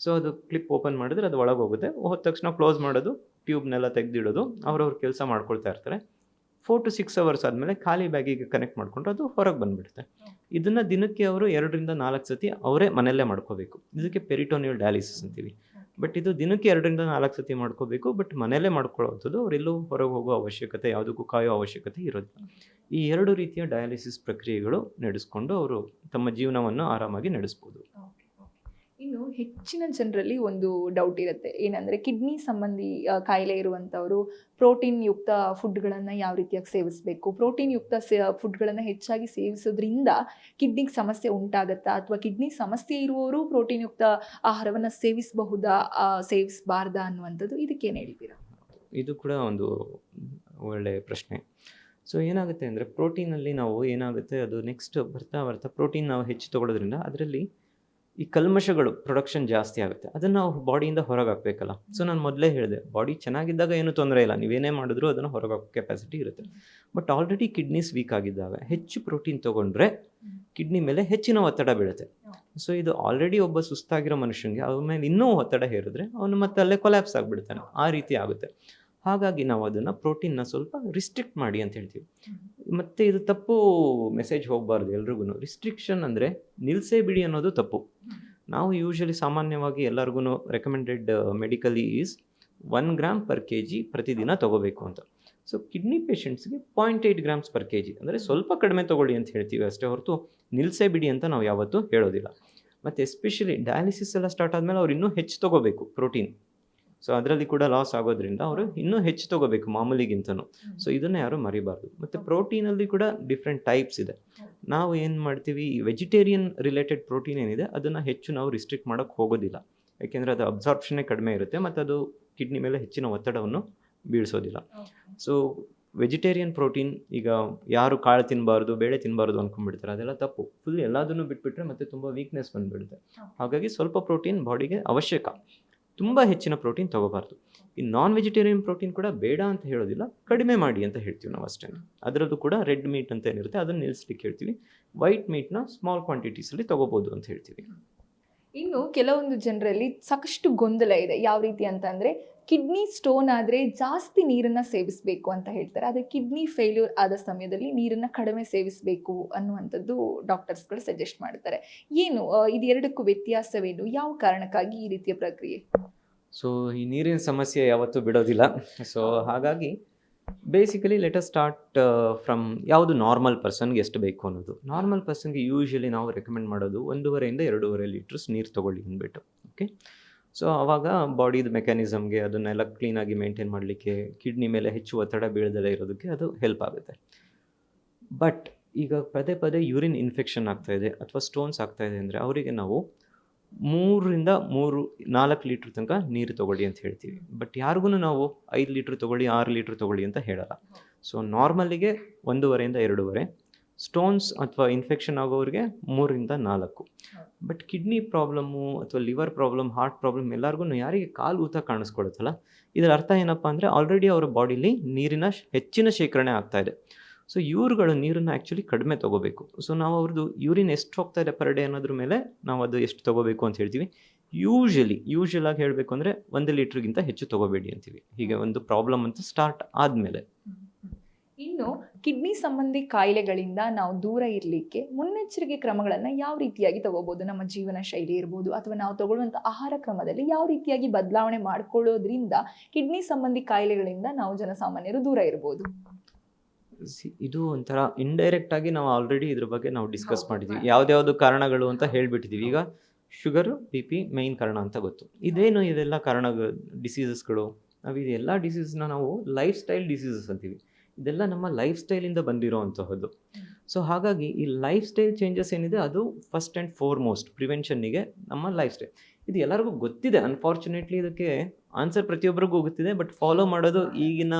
ಸೊ ಅದು ಕ್ಲಿಪ್ ಓಪನ್ ಮಾಡಿದ್ರೆ ಅದು ಒಳಗೆ ಹೋಗುತ್ತೆ. ಹೋದ ತಕ್ಷಣ ಕ್ಲೋಸ್ ಮಾಡೋದು ಟ್ಯೂಬ್ನೆಲ್ಲ ತೆಗೆದಿಡೋದು ಅವ್ರವ್ರ ಕೆಲಸ ಮಾಡ್ಕೊಳ್ತಾ ಇರ್ತಾರೆ. ಫೋರ್ ಟು ಸಿಕ್ಸ್ ಅವರ್ಸ್ ಆದಮೇಲೆ ಖಾಲಿ ಬ್ಯಾಗಿಗೆ ಕನೆಕ್ಟ್ ಮಾಡಿಕೊಂಡ್ರೆ ಅದು ಹೊರಗೆ ಬಂದುಬಿಡುತ್ತೆ. ಇದನ್ನು ದಿನಕ್ಕೆ ಅವರು ಎರಡರಿಂದ ನಾಲ್ಕು ಸತಿ ಅವರೇ ಮನೆಯಲ್ಲೇ ಮಾಡ್ಕೋಬೇಕು. ಇದಕ್ಕೆ ಪೆರಿಟೋನಿಯಲ್ ಡಯಾಲಿಸಿಸ್ ಅಂತೀವಿ. ಬಟ್ ಇದು ದಿನಕ್ಕೆ ಎರಡರಿಂದ ನಾಲ್ಕು ಸತಿ ಮಾಡ್ಕೋಬೇಕು ಬಟ್ ಮನೆಯಲ್ಲೇ ಮಾಡ್ಕೊಳ್ಳೋವಂಥದ್ದು ಅವರೆಲ್ಲೂ ಹೊರಗೆ ಹೋಗೋ ಅವಶ್ಯಕತೆ, ಯಾವುದಕ್ಕೂ ಕಾಯೋ ಅವಶ್ಯಕತೆ ಇರೋದಿಲ್ಲ. ಈ ಎರಡು ರೀತಿಯ ಡಯಾಲಿಸಿಸ್ ಪ್ರಕ್ರಿಯೆಗಳು ನಡೆಸ್ಕೊಂಡು ಅವರು ತಮ್ಮ ಜೀವನವನ್ನು ಆರಾಮಾಗಿ ನಡೆಸ್ಬೋದು. ಹೆಚ್ಚಿನ ಜನರಲ್ಲಿ ಒಂದು ಡೌಟ್ ಇರುತ್ತೆ. ಏನಂದರೆ ಕಿಡ್ನಿ ಸಂಬಂಧಿ ಕಾಯಿಲೆ ಇರುವಂಥವರು ಪ್ರೋಟೀನ್ ಯುಕ್ತ ಫುಡ್ಗಳನ್ನು ಯಾವ ರೀತಿಯಾಗಿ ಸೇವಿಸಬೇಕು? ಪ್ರೋಟೀನ್ ಯುಕ್ತ ಫುಡ್ಗಳನ್ನು ಹೆಚ್ಚಾಗಿ ಸೇವಿಸೋದ್ರಿಂದ ಕಿಡ್ನಿಗೆ ಸಮಸ್ಯೆ ಉಂಟಾಗತ್ತಾ? ಅಥವಾ ಕಿಡ್ನಿ ಸಮಸ್ಯೆ ಇರುವವರು ಪ್ರೋಟೀನ್ ಯುಕ್ತ ಆಹಾರವನ್ನು ಸೇವಿಸಬಹುದಾ ಸೇವಿಸಬಾರ್ದಾ ಅನ್ನುವಂಥದ್ದು ಇದಕ್ಕೇನು ಹೇಳ್ತೀರಾ ಇದು ಕೂಡ ಒಂದು ಒಳ್ಳೆಯ ಪ್ರಶ್ನೆ. ಸೊ ಏನಾಗುತ್ತೆ ಅಂದರೆ ಪ್ರೋಟೀನಲ್ಲಿ ನಾವು ಏನಾಗುತ್ತೆ ಅದು ನೆಕ್ಸ್ಟ್ ಬರ್ತಾ ಬರ್ತಾ ಪ್ರೋಟೀನ್ ನಾವು ಹೆಚ್ಚು ತೊಗೊಳೋದ್ರಿಂದ ಅದರಲ್ಲಿ ಈ ಕಲ್ಮಶಗಳು ಪ್ರೊಡಕ್ಷನ್ ಜಾಸ್ತಿ ಆಗುತ್ತೆ. ಅದನ್ನು ನಾವು ಬಾಡಿಯಿಂದ ಹೊರಗೆ ಹಾಕಬೇಕಲ್ಲ ಸೊ ನಾನು ಮೊದಲೇ ಹೇಳಿದೆ ಬಾಡಿ ಚೆನ್ನಾಗಿದ್ದಾಗ ಏನು ತೊಂದರೆ ಇಲ್ಲ. ನೀವೇನೇ ಮಾಡಿದ್ರೂ ಅದನ್ನು ಹೊರಗೆ ಹಾಕೋ ಕೆಪಾಸಿಟಿ ಇರುತ್ತೆ. ಬಟ್ ಆಲ್ರೆಡಿ ಕಿಡ್ನೀಸ್ ವೀಕ್ ಆಗಿದ್ದಾಗ ಹೆಚ್ಚು ಪ್ರೋಟೀನ್ ತೊಗೊಂಡ್ರೆ ಕಿಡ್ನಿ ಮೇಲೆ ಹೆಚ್ಚಿನ ಒತ್ತಡ ಬೀಳುತ್ತೆ. ಸೊ ಇದು ಆಲ್ರೆಡಿ ಒಬ್ಬ ಸುಸ್ತಾಗಿರೋ ಮನುಷ್ಯನಿಗೆ, ಅವ್ರ ಮೇಲೆ ಇನ್ನೂ ಒತ್ತಡ ಹೇರಿದ್ರೆ ಅವನು ಮತ್ತೆ ಅಲ್ಲೇ ಕೊಲ್ಯಾಪ್ಸ್ ಆಗಿಬಿಡ್ತಾನೆ. ಆ ರೀತಿ ಆಗುತ್ತೆ. ಹಾಗಾಗಿ ನಾವು ಅದನ್ನು ಪ್ರೋಟೀನ್ನ ಸ್ವಲ್ಪ ರಿಸ್ಟ್ರಿಕ್ಟ್ ಮಾಡಿ ಅಂತ ಹೇಳ್ತೀವಿ. ಮತ್ತು ಇದು ತಪ್ಪು ಮೆಸೇಜ್ ಹೋಗಬಾರ್ದು ಎಲ್ರಿಗೂ ರಿಸ್ಟ್ರಿಕ್ಷನ್ ಅಂದರೆ ನಿಲ್ಸೇ ಬಿಡಿ ಅನ್ನೋದು ತಪ್ಪು. ನಾವು ಯೂಶಲಿ ಸಾಮಾನ್ಯವಾಗಿ ಎಲ್ಲರಿಗೂ recommended medically is one gram per K G ಪ್ರತಿದಿನ ತಗೋಬೇಕು ಅಂತ. So kidney ಪೇಷಂಟ್ಸ್ಗೆ point eight grams per K G ಅಂದರೆ ಸ್ವಲ್ಪ ಕಡಿಮೆ ತೊಗೊಳ್ಳಿ ಅಂತ ಹೇಳ್ತೀವಿ ಅಷ್ಟೇ ಹೊರತು ನಿಲ್ಸೇ ಬಿಡಿ ಅಂತ ನಾವು ಯಾವತ್ತೂ ಹೇಳೋದಿಲ್ಲ. ಮತ್ತು ಎಸ್ಪೆಷಲಿ ಡಯಾಲಿಸಿಸ್ ಎಲ್ಲ ಸ್ಟಾರ್ಟ್ ಆದಮೇಲೆ ಅವ್ರು ಇನ್ನೂ ಹೆಚ್ಚು ತಗೋಬೇಕು ಪ್ರೋಟೀನ್ ಸೊ ಅದರಲ್ಲಿ ಕೂಡ ಲಾಸ್ ಆಗೋದ್ರಿಂದ ಅವರು ಇನ್ನೂ ಹೆಚ್ಚು ತಗೋಬೇಕು ಮಾಮೂಲಿಗಿಂತನು. ಸೊ ಇದನ್ನು ಯಾರು ಮರಿಬಾರ್ದು. ಮತ್ತು ಪ್ರೋಟೀನಲ್ಲಿ ಕೂಡ ಡಿಫ್ರೆಂಟ್ ಟೈಪ್ಸ್ ಇದೆ. ನಾವು ಏನು ಮಾಡ್ತೀವಿ ವೆಜಿಟೇರಿಯನ್ ರಿಲೇಟೆಡ್ ಪ್ರೋಟೀನ್ ಏನಿದೆ ಅದನ್ನು ಹೆಚ್ಚು ನಾವು ರಿಸ್ಟ್ರಿಕ್ಟ್ ಮಾಡೋಕ್ಕೆ ಹೋಗೋದಿಲ್ಲ. ಯಾಕೆಂದರೆ ಅದು ಅಬ್ಸಾರ್ಪ್ಷನ್ನೇ ಕಡಿಮೆ ಇರುತ್ತೆ ಮತ್ತು ಅದು ಕಿಡ್ನಿ ಮೇಲೆ ಹೆಚ್ಚಿನ ಒತ್ತಡವನ್ನು ಬೀಳಿಸೋದಿಲ್ಲ. ಸೊ ವೆಜಿಟೇರಿಯನ್ ಪ್ರೋಟೀನ್ ಈಗ ಯಾರು ಕಾಳು ತಿನ್ನಬಾರ್ದು ಬೇಳೆ ತಿನ್ನಬಾರ್ದು ಅಂದ್ಕೊಂಡ್ಬಿಡ್ತಾರೆ ಅದೆಲ್ಲ ತಪ್ಪು. ಫುಲ್ ಎಲ್ಲದನ್ನು ಬಿಟ್ಬಿಟ್ರೆ ಮತ್ತೆ ತುಂಬ ವೀಕ್ನೆಸ್ ಬಂದುಬಿಡುತ್ತೆ. ಹಾಗಾಗಿ ಸ್ವಲ್ಪ ಪ್ರೋಟೀನ್ ಬಾಡಿಗೆ ಅವಶ್ಯಕ. ತುಂಬ ಹೆಚ್ಚಿನ ಪ್ರೋಟೀನ್ ತೊಗೋಬಾರ್ದು. ಈ ನಾನ್ ವೆಜಿಟೇರಿಯನ್ ಪ್ರೋಟೀನ್ ಕೂಡ ಬೇಡ ಅಂತ ಹೇಳೋದಿಲ್ಲ, ಕಡಿಮೆ ಮಾಡಿ ಅಂತ ಹೇಳ್ತೀವಿ ನಾವು ಅಷ್ಟೇ. ಅದರದ್ದು ಕೂಡ ರೆಡ್ ಮೀಟ್ ಅಂತ ಏನಿರುತ್ತೆ, ಅದನ್ನು ನಿಲ್ಲಿಸ್ಲಿಕ್ಕೆ ಹೇಳ್ತೀವಿ. ವೈಟ್ ಮೀಟ್ನ ಸ್ಮಾಲ್ ಕ್ವಾಂಟಿಟೀಸಲ್ಲಿ ತೊಗೋಬೋದು ಅಂತ ಹೇಳ್ತೀವಿ. ಇನ್ನು ಕೆಲವೊಂದು ಜನರಲ್ಲಿ ಸಾಕಷ್ಟು ಗೊಂದಲ ಇದೆ. ಯಾವ ರೀತಿ ಅಂತಂದ್ರೆ ಕಿಡ್ನಿ ಸ್ಟೋನ್ ಆದರೆ ಜಾಸ್ತಿ ನೀರನ್ನು ಸೇವಿಸಬೇಕು ಅಂತ ಹೇಳ್ತಾರೆ. ಆದರೆ ಕಿಡ್ನಿ ಫೇಲ್ಯೂರ್ ಆದ ಸಮಯದಲ್ಲಿ ನೀರನ್ನು ಕಡಿಮೆ ಸೇವಿಸಬೇಕು ಅನ್ನುವಂಥದ್ದು ಡಾಕ್ಟರ್ಸ್ಗಳು ಸಜೆಸ್ಟ್ ಮಾಡ್ತಾರೆ. ಏನು ಇದೆರಡಕ್ಕೂ ವ್ಯತ್ಯಾಸವೇನು? ಯಾವ ಕಾರಣಕ್ಕಾಗಿ ಈ ರೀತಿಯ ಪ್ರಕ್ರಿಯೆ? ಸೊ ಈ ನೀರಿನ ಸಮಸ್ಯೆ ಯಾವತ್ತೂ ಬಿಡೋದಿಲ್ಲ. ಸೊ ಹಾಗಾಗಿ ಬೇಸಿಕಲಿ ಲೆಟ್ ಸ್ಟಾರ್ಟ್ ಫ್ರಮ್ ಯಾವುದು ನಾರ್ಮಲ್ ಪರ್ಸನ್ಗೆ ಎಷ್ಟು ಬೇಕು ಅನ್ನೋದು. ನಾರ್ಮಲ್ ಪರ್ಸನ್ಗೆ ಯೂಶ್ವಲಿ ನಾವು ರೆಕಮೆಂಡ್ ಮಾಡೋದು ಒಂದೂವರೆಯಿಂದ ಎರಡೂವರೆ ಲೀಟ್ರ್ಸ್ ನೀರು ತೊಗೊಳ್ಳಿ ಅಂದ್ಬಿಟ್ಟು ಓಕೆ ಸೊ ಆವಾಗ ಬಾಡಿದು ಮೆಕ್ಯಾನಿಸಮ್ಗೆ ಅದನ್ನೆಲ್ಲ ಕ್ಲೀನಾಗಿ ಮೇಂಟೈನ್ ಮಾಡಲಿಕ್ಕೆ ಕಿಡ್ನಿ ಮೇಲೆ ಹೆಚ್ಚು ಒತ್ತಡ ಬೀಳದಲ್ಲೇ ಇರೋದಕ್ಕೆ ಅದು ಹೆಲ್ಪ್ ಆಗುತ್ತೆ. ಬಟ್ ಈಗ ಪದೇ ಪದೇ ಯೂರಿನ್ ಇನ್ಫೆಕ್ಷನ್ ಆಗ್ತಾಯಿದೆ ಅಥವಾ ಸ್ಟೋನ್ಸ್ ಆಗ್ತಾಯಿದೆ ಅಂದರೆ, ಅವರಿಗೆ ನಾವು ಮೂರರಿಂದ ಮೂರು, ನಾಲ್ಕು ಲೀಟ್ರ್ ತನಕ ನೀರು ತಗೊಳ್ಳಿ ಅಂತ ಹೇಳ್ತೀವಿ. ಬಟ್ ಯಾರಿಗೂ ನಾವು ಐದು ಲೀಟ್ರ್ ತಗೊಳ್ಳಿ, ಆರು ಲೀಟ್ರ್ ತಗೊಳ್ಳಿ ಅಂತ ಹೇಳಲ್ಲ. ಸೊ ನಾರ್ಮಲಿಗೆ ಒಂದೂವರೆಯಿಂದ ಎರಡೂವರೆ. ಸ್ಟೋನ್ಸ್ ಅಥವಾ ಇನ್ಫೆಕ್ಷನ್ ಆಗೋರಿಗೆ ಮೂರರಿಂದ ನಾಲ್ಕು. ಬಟ್ ಕಿಡ್ನಿ ಪ್ರಾಬ್ಲಮ್ಮು ಅಥವಾ ಲಿವರ್ ಪ್ರಾಬ್ಲಮ್ ಹಾರ್ಟ್ ಪ್ರಾಬ್ಲಮ್ ಎಲ್ಲರಿಗೂ ಯಾರಿಗೆ ಕಾಲು ಊತ ಕಾಣಿಸ್ಕೊಳುತ್ತಲ್ಲ, ಇದರ ಅರ್ಥ ಏನಪ್ಪ ಅಂದರೆ ಆಲ್ರೆಡಿ ಅವರ ಬಾಡಿಲಿ ನೀರಿನ ಹೆಚ್ಚಿನ ಶೇಖರಣೆ ಆಗ್ತಾ ಇದೆ. ಸೊ ಇವ್ರುಗಳು ನೀರನ್ನು ಆ್ಯಕ್ಚುಲಿ ಕಡಿಮೆ ತೊಗೋಬೇಕು. ಸೊ ನಾವು ಅವ್ರದ್ದು ಯೂರಿನ್ ಎಷ್ಟು ಹೋಗ್ತಾ ಇದೆ ಪರ್ ಡೇ ಅನ್ನೋದ್ರ ಮೇಲೆ ನಾವು ಅದು ಎಷ್ಟು ತೊಗೋಬೇಕು ಅಂತ ಹೇಳ್ತೀವಿ. ಯೂಶಲಿ ಯೂಶಲ್ ಆಗಿ ಹೇಳಬೇಕು ಅಂದರೆ ಒಂದು ಲೀಟ್ರಿಗಿಂತ ಹೆಚ್ಚು ತೊಗೋಬೇಡಿ ಅಂತೀವಿ. ಹೀಗೆ ಒಂದು ಪ್ರಾಬ್ಲಮ್ ಅಂತ ಸ್ಟಾರ್ಟ್ ಆದಮೇಲೆ. ಇನ್ನು ಕಿಡ್ನಿ ಸಂಬಂಧಿ ಕಾಯಿಲೆಗಳಿಂದ ನಾವು ದೂರ ಇರಲಿಕ್ಕೆ ಮುನ್ನೆಚ್ಚರಿಕೆ ಕ್ರಮಗಳನ್ನು ಯಾವ ರೀತಿಯಾಗಿ ತಗೋಬಹುದು ನಮ್ಮ ಜೀವನ ಶೈಲಿ ಇರ್ಬೋದು ಅಥವಾ ನಾವು ತಗೊಳ್ಳುವಂಥ ಆಹಾರ ಕ್ರಮದಲ್ಲಿ ಯಾವ ರೀತಿಯಾಗಿ ಬದಲಾವಣೆ ಮಾಡ್ಕೊಳ್ಳೋದ್ರಿಂದ ಕಿಡ್ನಿ ಸಂಬಂಧಿ ಕಾಯಿಲೆಗಳಿಂದ ನಾವು ಜನಸಾಮಾನ್ಯರು ದೂರ ಇರ್ಬೋದು? ಇದು ಒಂಥರ ಇಂಡೈರೆಕ್ಟ್ ಆಗಿ ನಾವು ಆಲ್ರೆಡಿ ಇದ್ರ ಬಗ್ಗೆ ನಾವು ಡಿಸ್ಕಸ್ ಮಾಡಿದ್ವಿ. ಮಾಡಿದ್ದೀವಿ ಯಾವ್ದ್ಯಾವ್ದು ಕಾರಣಗಳು ಅಂತ ಹೇಳ್ಬಿಟ್ಟಿದೀವಿ. ಈಗ ಶುಗರು ಬಿ ಪಿ ಮೈನ್ ಕಾರಣ ಅಂತ ಗೊತ್ತು. ಇದೇನು ಇದೆಲ್ಲ ಕಾರಣ ಡಿಸೀಸಸ್ಗಳು ನಾವು ಇದೆಲ್ಲ ಡಿಸೀಸ್ನ ನಾವು ಲೈಫ್ ಸ್ಟೈಲ್ ಡಿಸೀಸಸ್ ಅಂತೀವಿ. ಇದೆಲ್ಲ ನಮ್ಮ ಲೈಫ್ ಸ್ಟೈಲಿಂದ ಬಂದಿರೋ ಅಂತಹದ್ದು ಸೊ ಹಾಗಾಗಿ ಈ ಲೈಫ್ ಸ್ಟೈಲ್ ಚೇಂಜಸ್ ಏನಿದೆ ಅದು ಫಸ್ಟ್ ಆ್ಯಂಡ್ ಫೋರ್ ಮೋಸ್ಟ್ ಪ್ರಿವೆನ್ಷನ್ನಿಗೆ ನಮ್ಮ ಲೈಫ್ ಸ್ಟೈಲ್ ಇದು ಎಲ್ಲರಿಗೂ ಗೊತ್ತಿದೆ. ಅನ್ಫಾರ್ಚುನೇಟ್ಲಿ ಇದಕ್ಕೆ ಆನ್ಸರ್ ಪ್ರತಿಯೊಬ್ಬರಿಗೂ ಗೊತ್ತಿದೆ ಬಟ್ ಫಾಲೋ ಮಾಡೋದು ಈಗಿನ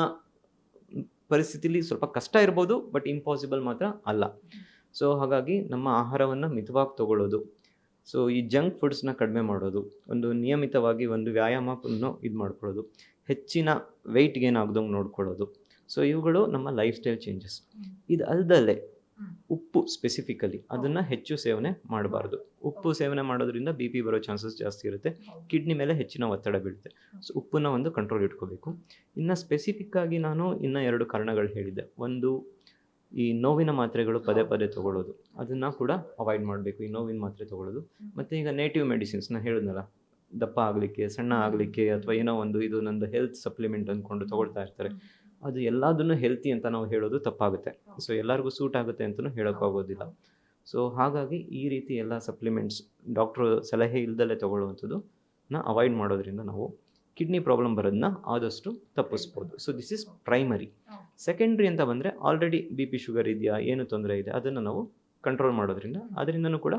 ಪರಿಸ್ಥಿತಿಲಿ ಸ್ವಲ್ಪ ಕಷ್ಟ ಇರ್ಬೋದು ಬಟ್ ಇಂಪಾಸಿಬಲ್ ಮಾತ್ರ ಅಲ್ಲ. ಸೊ ಹಾಗಾಗಿ ನಮ್ಮ ಆಹಾರವನ್ನು ಮಿತವಾಗಿ ತಗೊಳ್ಳೋದು. ಸೊ ಈ ಜಂಕ್ ಫುಡ್ಸ್ನ ಕಡಿಮೆ ಮಾಡೋದು. ಒಂದು ನಿಯಮಿತವಾಗಿ ಒಂದು ವ್ಯಾಯಾಮವನ್ನು ಇದು ಮಾಡ್ಕೊಳ್ಳೋದು. ಹೆಚ್ಚಿನ ವೆಯ್ಟ್ ಗೇನ್ ಆಗ್ದಂಗೆ ನೋಡ್ಕೊಳ್ಳೋದು. ಸೊ ಇವುಗಳು ನಮ್ಮ ಲೈಫ್ ಸ್ಟೈಲ್ ಚೇಂಜಸ್ ಇದು ಅಲ್ದಲ್ಲೇ ಉಪ್ಪು ಸ್ಪೆಸಿಫಿಕಲಿ ಅದನ್ನು ಹೆಚ್ಚು ಸೇವನೆ ಮಾಡಬಾರ್ದು. ಉಪ್ಪು ಸೇವನೆ ಮಾಡೋದ್ರಿಂದ ಬಿ ಪಿ ಬರೋ ಚಾನ್ಸಸ್ ಜಾಸ್ತಿ ಇರುತ್ತೆ. ಕಿಡ್ನಿ ಮೇಲೆ ಹೆಚ್ಚಿನ ಒತ್ತಡ ಬೀಳುತ್ತೆ. ಸೊ ಉಪ್ಪನ್ನ ಒಂದು ಕಂಟ್ರೋಲ್ ಇಟ್ಕೋಬೇಕು. ಇನ್ನು ಸ್ಪೆಸಿಫಿಕ್ ಆಗಿ ನಾನು ಇನ್ನು ಎರಡು ಕಾರಣಗಳು ಹೇಳಿದ್ದೆ. ಒಂದು ಈ ನೋವಿನ ಮಾತ್ರೆಗಳು ಪದೇ ಪದೇ ತಗೊಳ್ಳೋದು. ಅದನ್ನು ಕೂಡ ಅವಾಯ್ಡ್ ಮಾಡಬೇಕು. ಈ ನೋವಿನ ಮಾತ್ರೆ ತಗೊಳ್ಳೋದು. ಮತ್ತು ಈಗ ನೇಟಿವ್ ಮೆಡಿಸಿನ್ಸ್ನ ಹೇಳಿದ್ನಲ್ಲ. ದಪ್ಪ ಆಗಲಿಕ್ಕೆ ಸಣ್ಣ ಆಗಲಿಕ್ಕೆ ಅಥವಾ ಏನೋ ಒಂದು ಇದು ನಂದು ಹೆಲ್ತ್ ಸಪ್ಲಿಮೆಂಟ್ ಅಂದ್ಕೊಂಡು ತಗೊಳ್ತಾ ಇರ್ತಾರೆ. ಅದು ಎಲ್ಲದನ್ನು ಹೆಲ್ತಿ ಅಂತ ನಾವು ಹೇಳೋದು ತಪ್ಪಾಗುತ್ತೆ. ಸೊ ಎಲ್ಲರಿಗೂ ಸೂಟ್ ಆಗುತ್ತೆ ಅಂತಲೂ ಹೇಳೋಕ್ಕಾಗೋದಿಲ್ಲ ಸೊ ಹಾಗಾಗಿ ಈ ರೀತಿ ಎಲ್ಲ ಸಪ್ಲಿಮೆಂಟ್ಸ್ ಡಾಕ್ಟ್ರು ಸಲಹೆ ಇಲ್ದಲೇ ತೊಗೊಳ್ಳುವಂಥದ್ದು ನ ಅವಾಯ್ಡ್ ಮಾಡೋದ್ರಿಂದ ನಾವು ಕಿಡ್ನಿ ಪ್ರಾಬ್ಲಮ್ ಬರೋದನ್ನ ಆದಷ್ಟು ತಪ್ಪಿಸ್ಬೋದು. So this is primary secondary ಅಂತ ಬಂದರೆ ಆಲ್ರೆಡಿ ಬಿ ಪಿ ಶುಗರ್ ಇದೆಯಾ ಏನು ತೊಂದರೆ ಇದೆ ಅದನ್ನು ನಾವು ಕಂಟ್ರೋಲ್ ಮಾಡೋದ್ರಿಂದ ಅದರಿಂದನೂ ಕೂಡ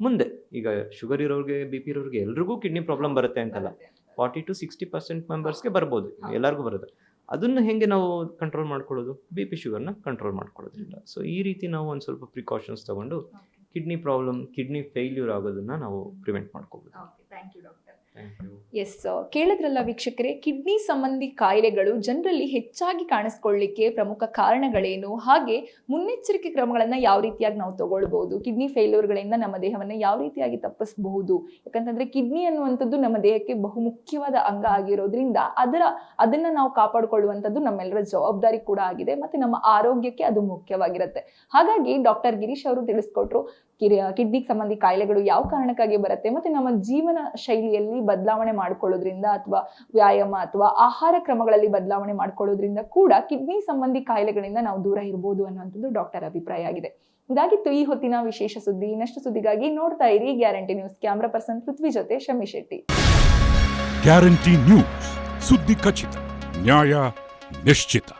ಮುಂದೆ ಈಗ ಶುಗರ್ ಇರೋರಿಗೆ ಬಿ ಪಿ ಇರೋರಿಗೆ ಎಲ್ರಿಗೂ ಕಿಡ್ನಿ ಪ್ರಾಬ್ಲಮ್ ಬರುತ್ತೆ ಅಂತಲ್ಲ. ಫಾರ್ಟಿ ಟು ಸಿಕ್ಸ್ಟಿ ಪರ್ಸೆಂಟ್ ಮೆಂಬರ್ಸ್ಗೆ ಬರ್ಬೋದು. ಎಲ್ಲರಿಗೂ ಬರುತ್ತೆ. ಅದನ್ನು ಹೇಗೆ ನಾವು ಕಂಟ್ರೋಲ್ ಮಾಡ್ಕೊಳ್ಳೋದು? ಬಿ ಪಿ ಶುಗರ್ನ ಕಂಟ್ರೋಲ್ ಮಾಡ್ಕೊಳ್ಳೋದ್ರಿಂದ. ಸೊ ಈ ರೀತಿ ನಾವು ಒಂದು ಸ್ವಲ್ಪ ಪ್ರಿಕಾಷನ್ಸ್ ತಗೊಂಡು ಕಿಡ್ನಿ ಪ್ರಾಬ್ಲಮ್ ಕಿಡ್ನಿ ಫೇಲ್ಯೂರ್ ಆಗೋದನ್ನ ನಾವು ಪ್ರಿವೆಂಟ್ ಮಾಡ್ಕೋಬೋದು. ಥ್ಯಾಂಕ್ ಯು ಎಸ್ ಕೇಳಿದ್ರಲ್ಲ ವೀಕ್ಷಕರೇ, ಕಿಡ್ನಿ ಸಂಬಂಧಿ ಕಾಯಿಲೆಗಳು ಜನರಲ್ಲಿ ಹೆಚ್ಚಾಗಿ ಕಾಣಿಸ್ಕೊಳ್ಳಿಕ್ಕೆ ಪ್ರಮುಖ ಕಾರಣಗಳೇನು? ಹಾಗೆ ಮುನ್ನೆಚ್ಚರಿಕೆ ಕ್ರಮಗಳನ್ನು ಯಾವ ರೀತಿಯಾಗಿ ನಾವು ತಗೊಳ್ಬಹುದು ಕಿಡ್ನಿ ಫೇಲ್ಯೂರ್ಗಳಿಂದ ನಮ್ಮ ದೇಹವನ್ನು ಯಾವ ರೀತಿಯಾಗಿ ತಪ್ಪಿಸಬಹುದು? ಯಾಕಂತಂದ್ರೆ ಕಿಡ್ನಿ ಅನ್ನುವಂಥದ್ದು ನಮ್ಮ ದೇಹಕ್ಕೆ ಬಹುಮುಖ್ಯವಾದ ಅಂಗ ಆಗಿರೋದ್ರಿಂದ ಅದರ, ಅದನ್ನ ನಾವು ಕಾಪಾಡಿಕೊಳ್ಳುವಂಥದ್ದು ನಮ್ಮೆಲ್ಲರ ಜವಾಬ್ದಾರಿ ಕೂಡ ಆಗಿದೆ. ಮತ್ತೆ ನಮ್ಮ ಆರೋಗ್ಯಕ್ಕೆ ಅದು ಮುಖ್ಯವಾಗಿರುತ್ತೆ. ಹಾಗಾಗಿ ಡಾಕ್ಟರ್ ಗಿರೀಶ್ ಅವರು ತಿಳಿಸ್ಕೊಟ್ರು ಕಿಡ್ನಿಗೆ ಸಂಬಂಧಿ ಕಾಯಿಲೆಗಳು ಯಾವ ಕಾರಣಕ್ಕಾಗಿ ಬರುತ್ತೆ? ಮತ್ತೆ ನಮ್ಮ ಜೀವನ ಶೈಲಿಯಲ್ಲಿ ಬದಲಾವಣೆ ಮಾಡ್ಕೊಳ್ಳೋದ್ರಿಂದ ಅಥವಾ ವ್ಯಾಯಾಮ ಅಥವಾ ಆಹಾರ ಕ್ರಮಗಳಲ್ಲಿ ಬದಲಾವಣೆ ಮಾಡ್ಕೊಳ್ಳೋದ್ರಿಂದ ಕೂಡ ಕಿಡ್ನಿ ಸಂಬಂಧಿ ಕಾಯಿಲೆಗಳಿಂದ ನಾವು ದೂರ ಇರಬಹುದು ಅನ್ನುವಂಥದ್ದು ಡಾಕ್ಟರ್ ಅಭಿಪ್ರಾಯ ಆಗಿದೆ. ಇದಾಗಿತ್ತು ಈ ಹೊತ್ತಿನ ವಿಶೇಷ ಸುದ್ದಿ. ಇನ್ನಷ್ಟು ಸುದ್ದಿಗಾಗಿ ನೋಡ್ತಾ ಇರಿ guarantee news. Camera person Prithvi ಜೊತೆ ಶಮಿ ಶೆಟ್ಟಿ. Guarantee news. ಸುದ್ದಿ ಖಚಿತ, ನ್ಯಾಯ ನಿಶ್ಚಿತ.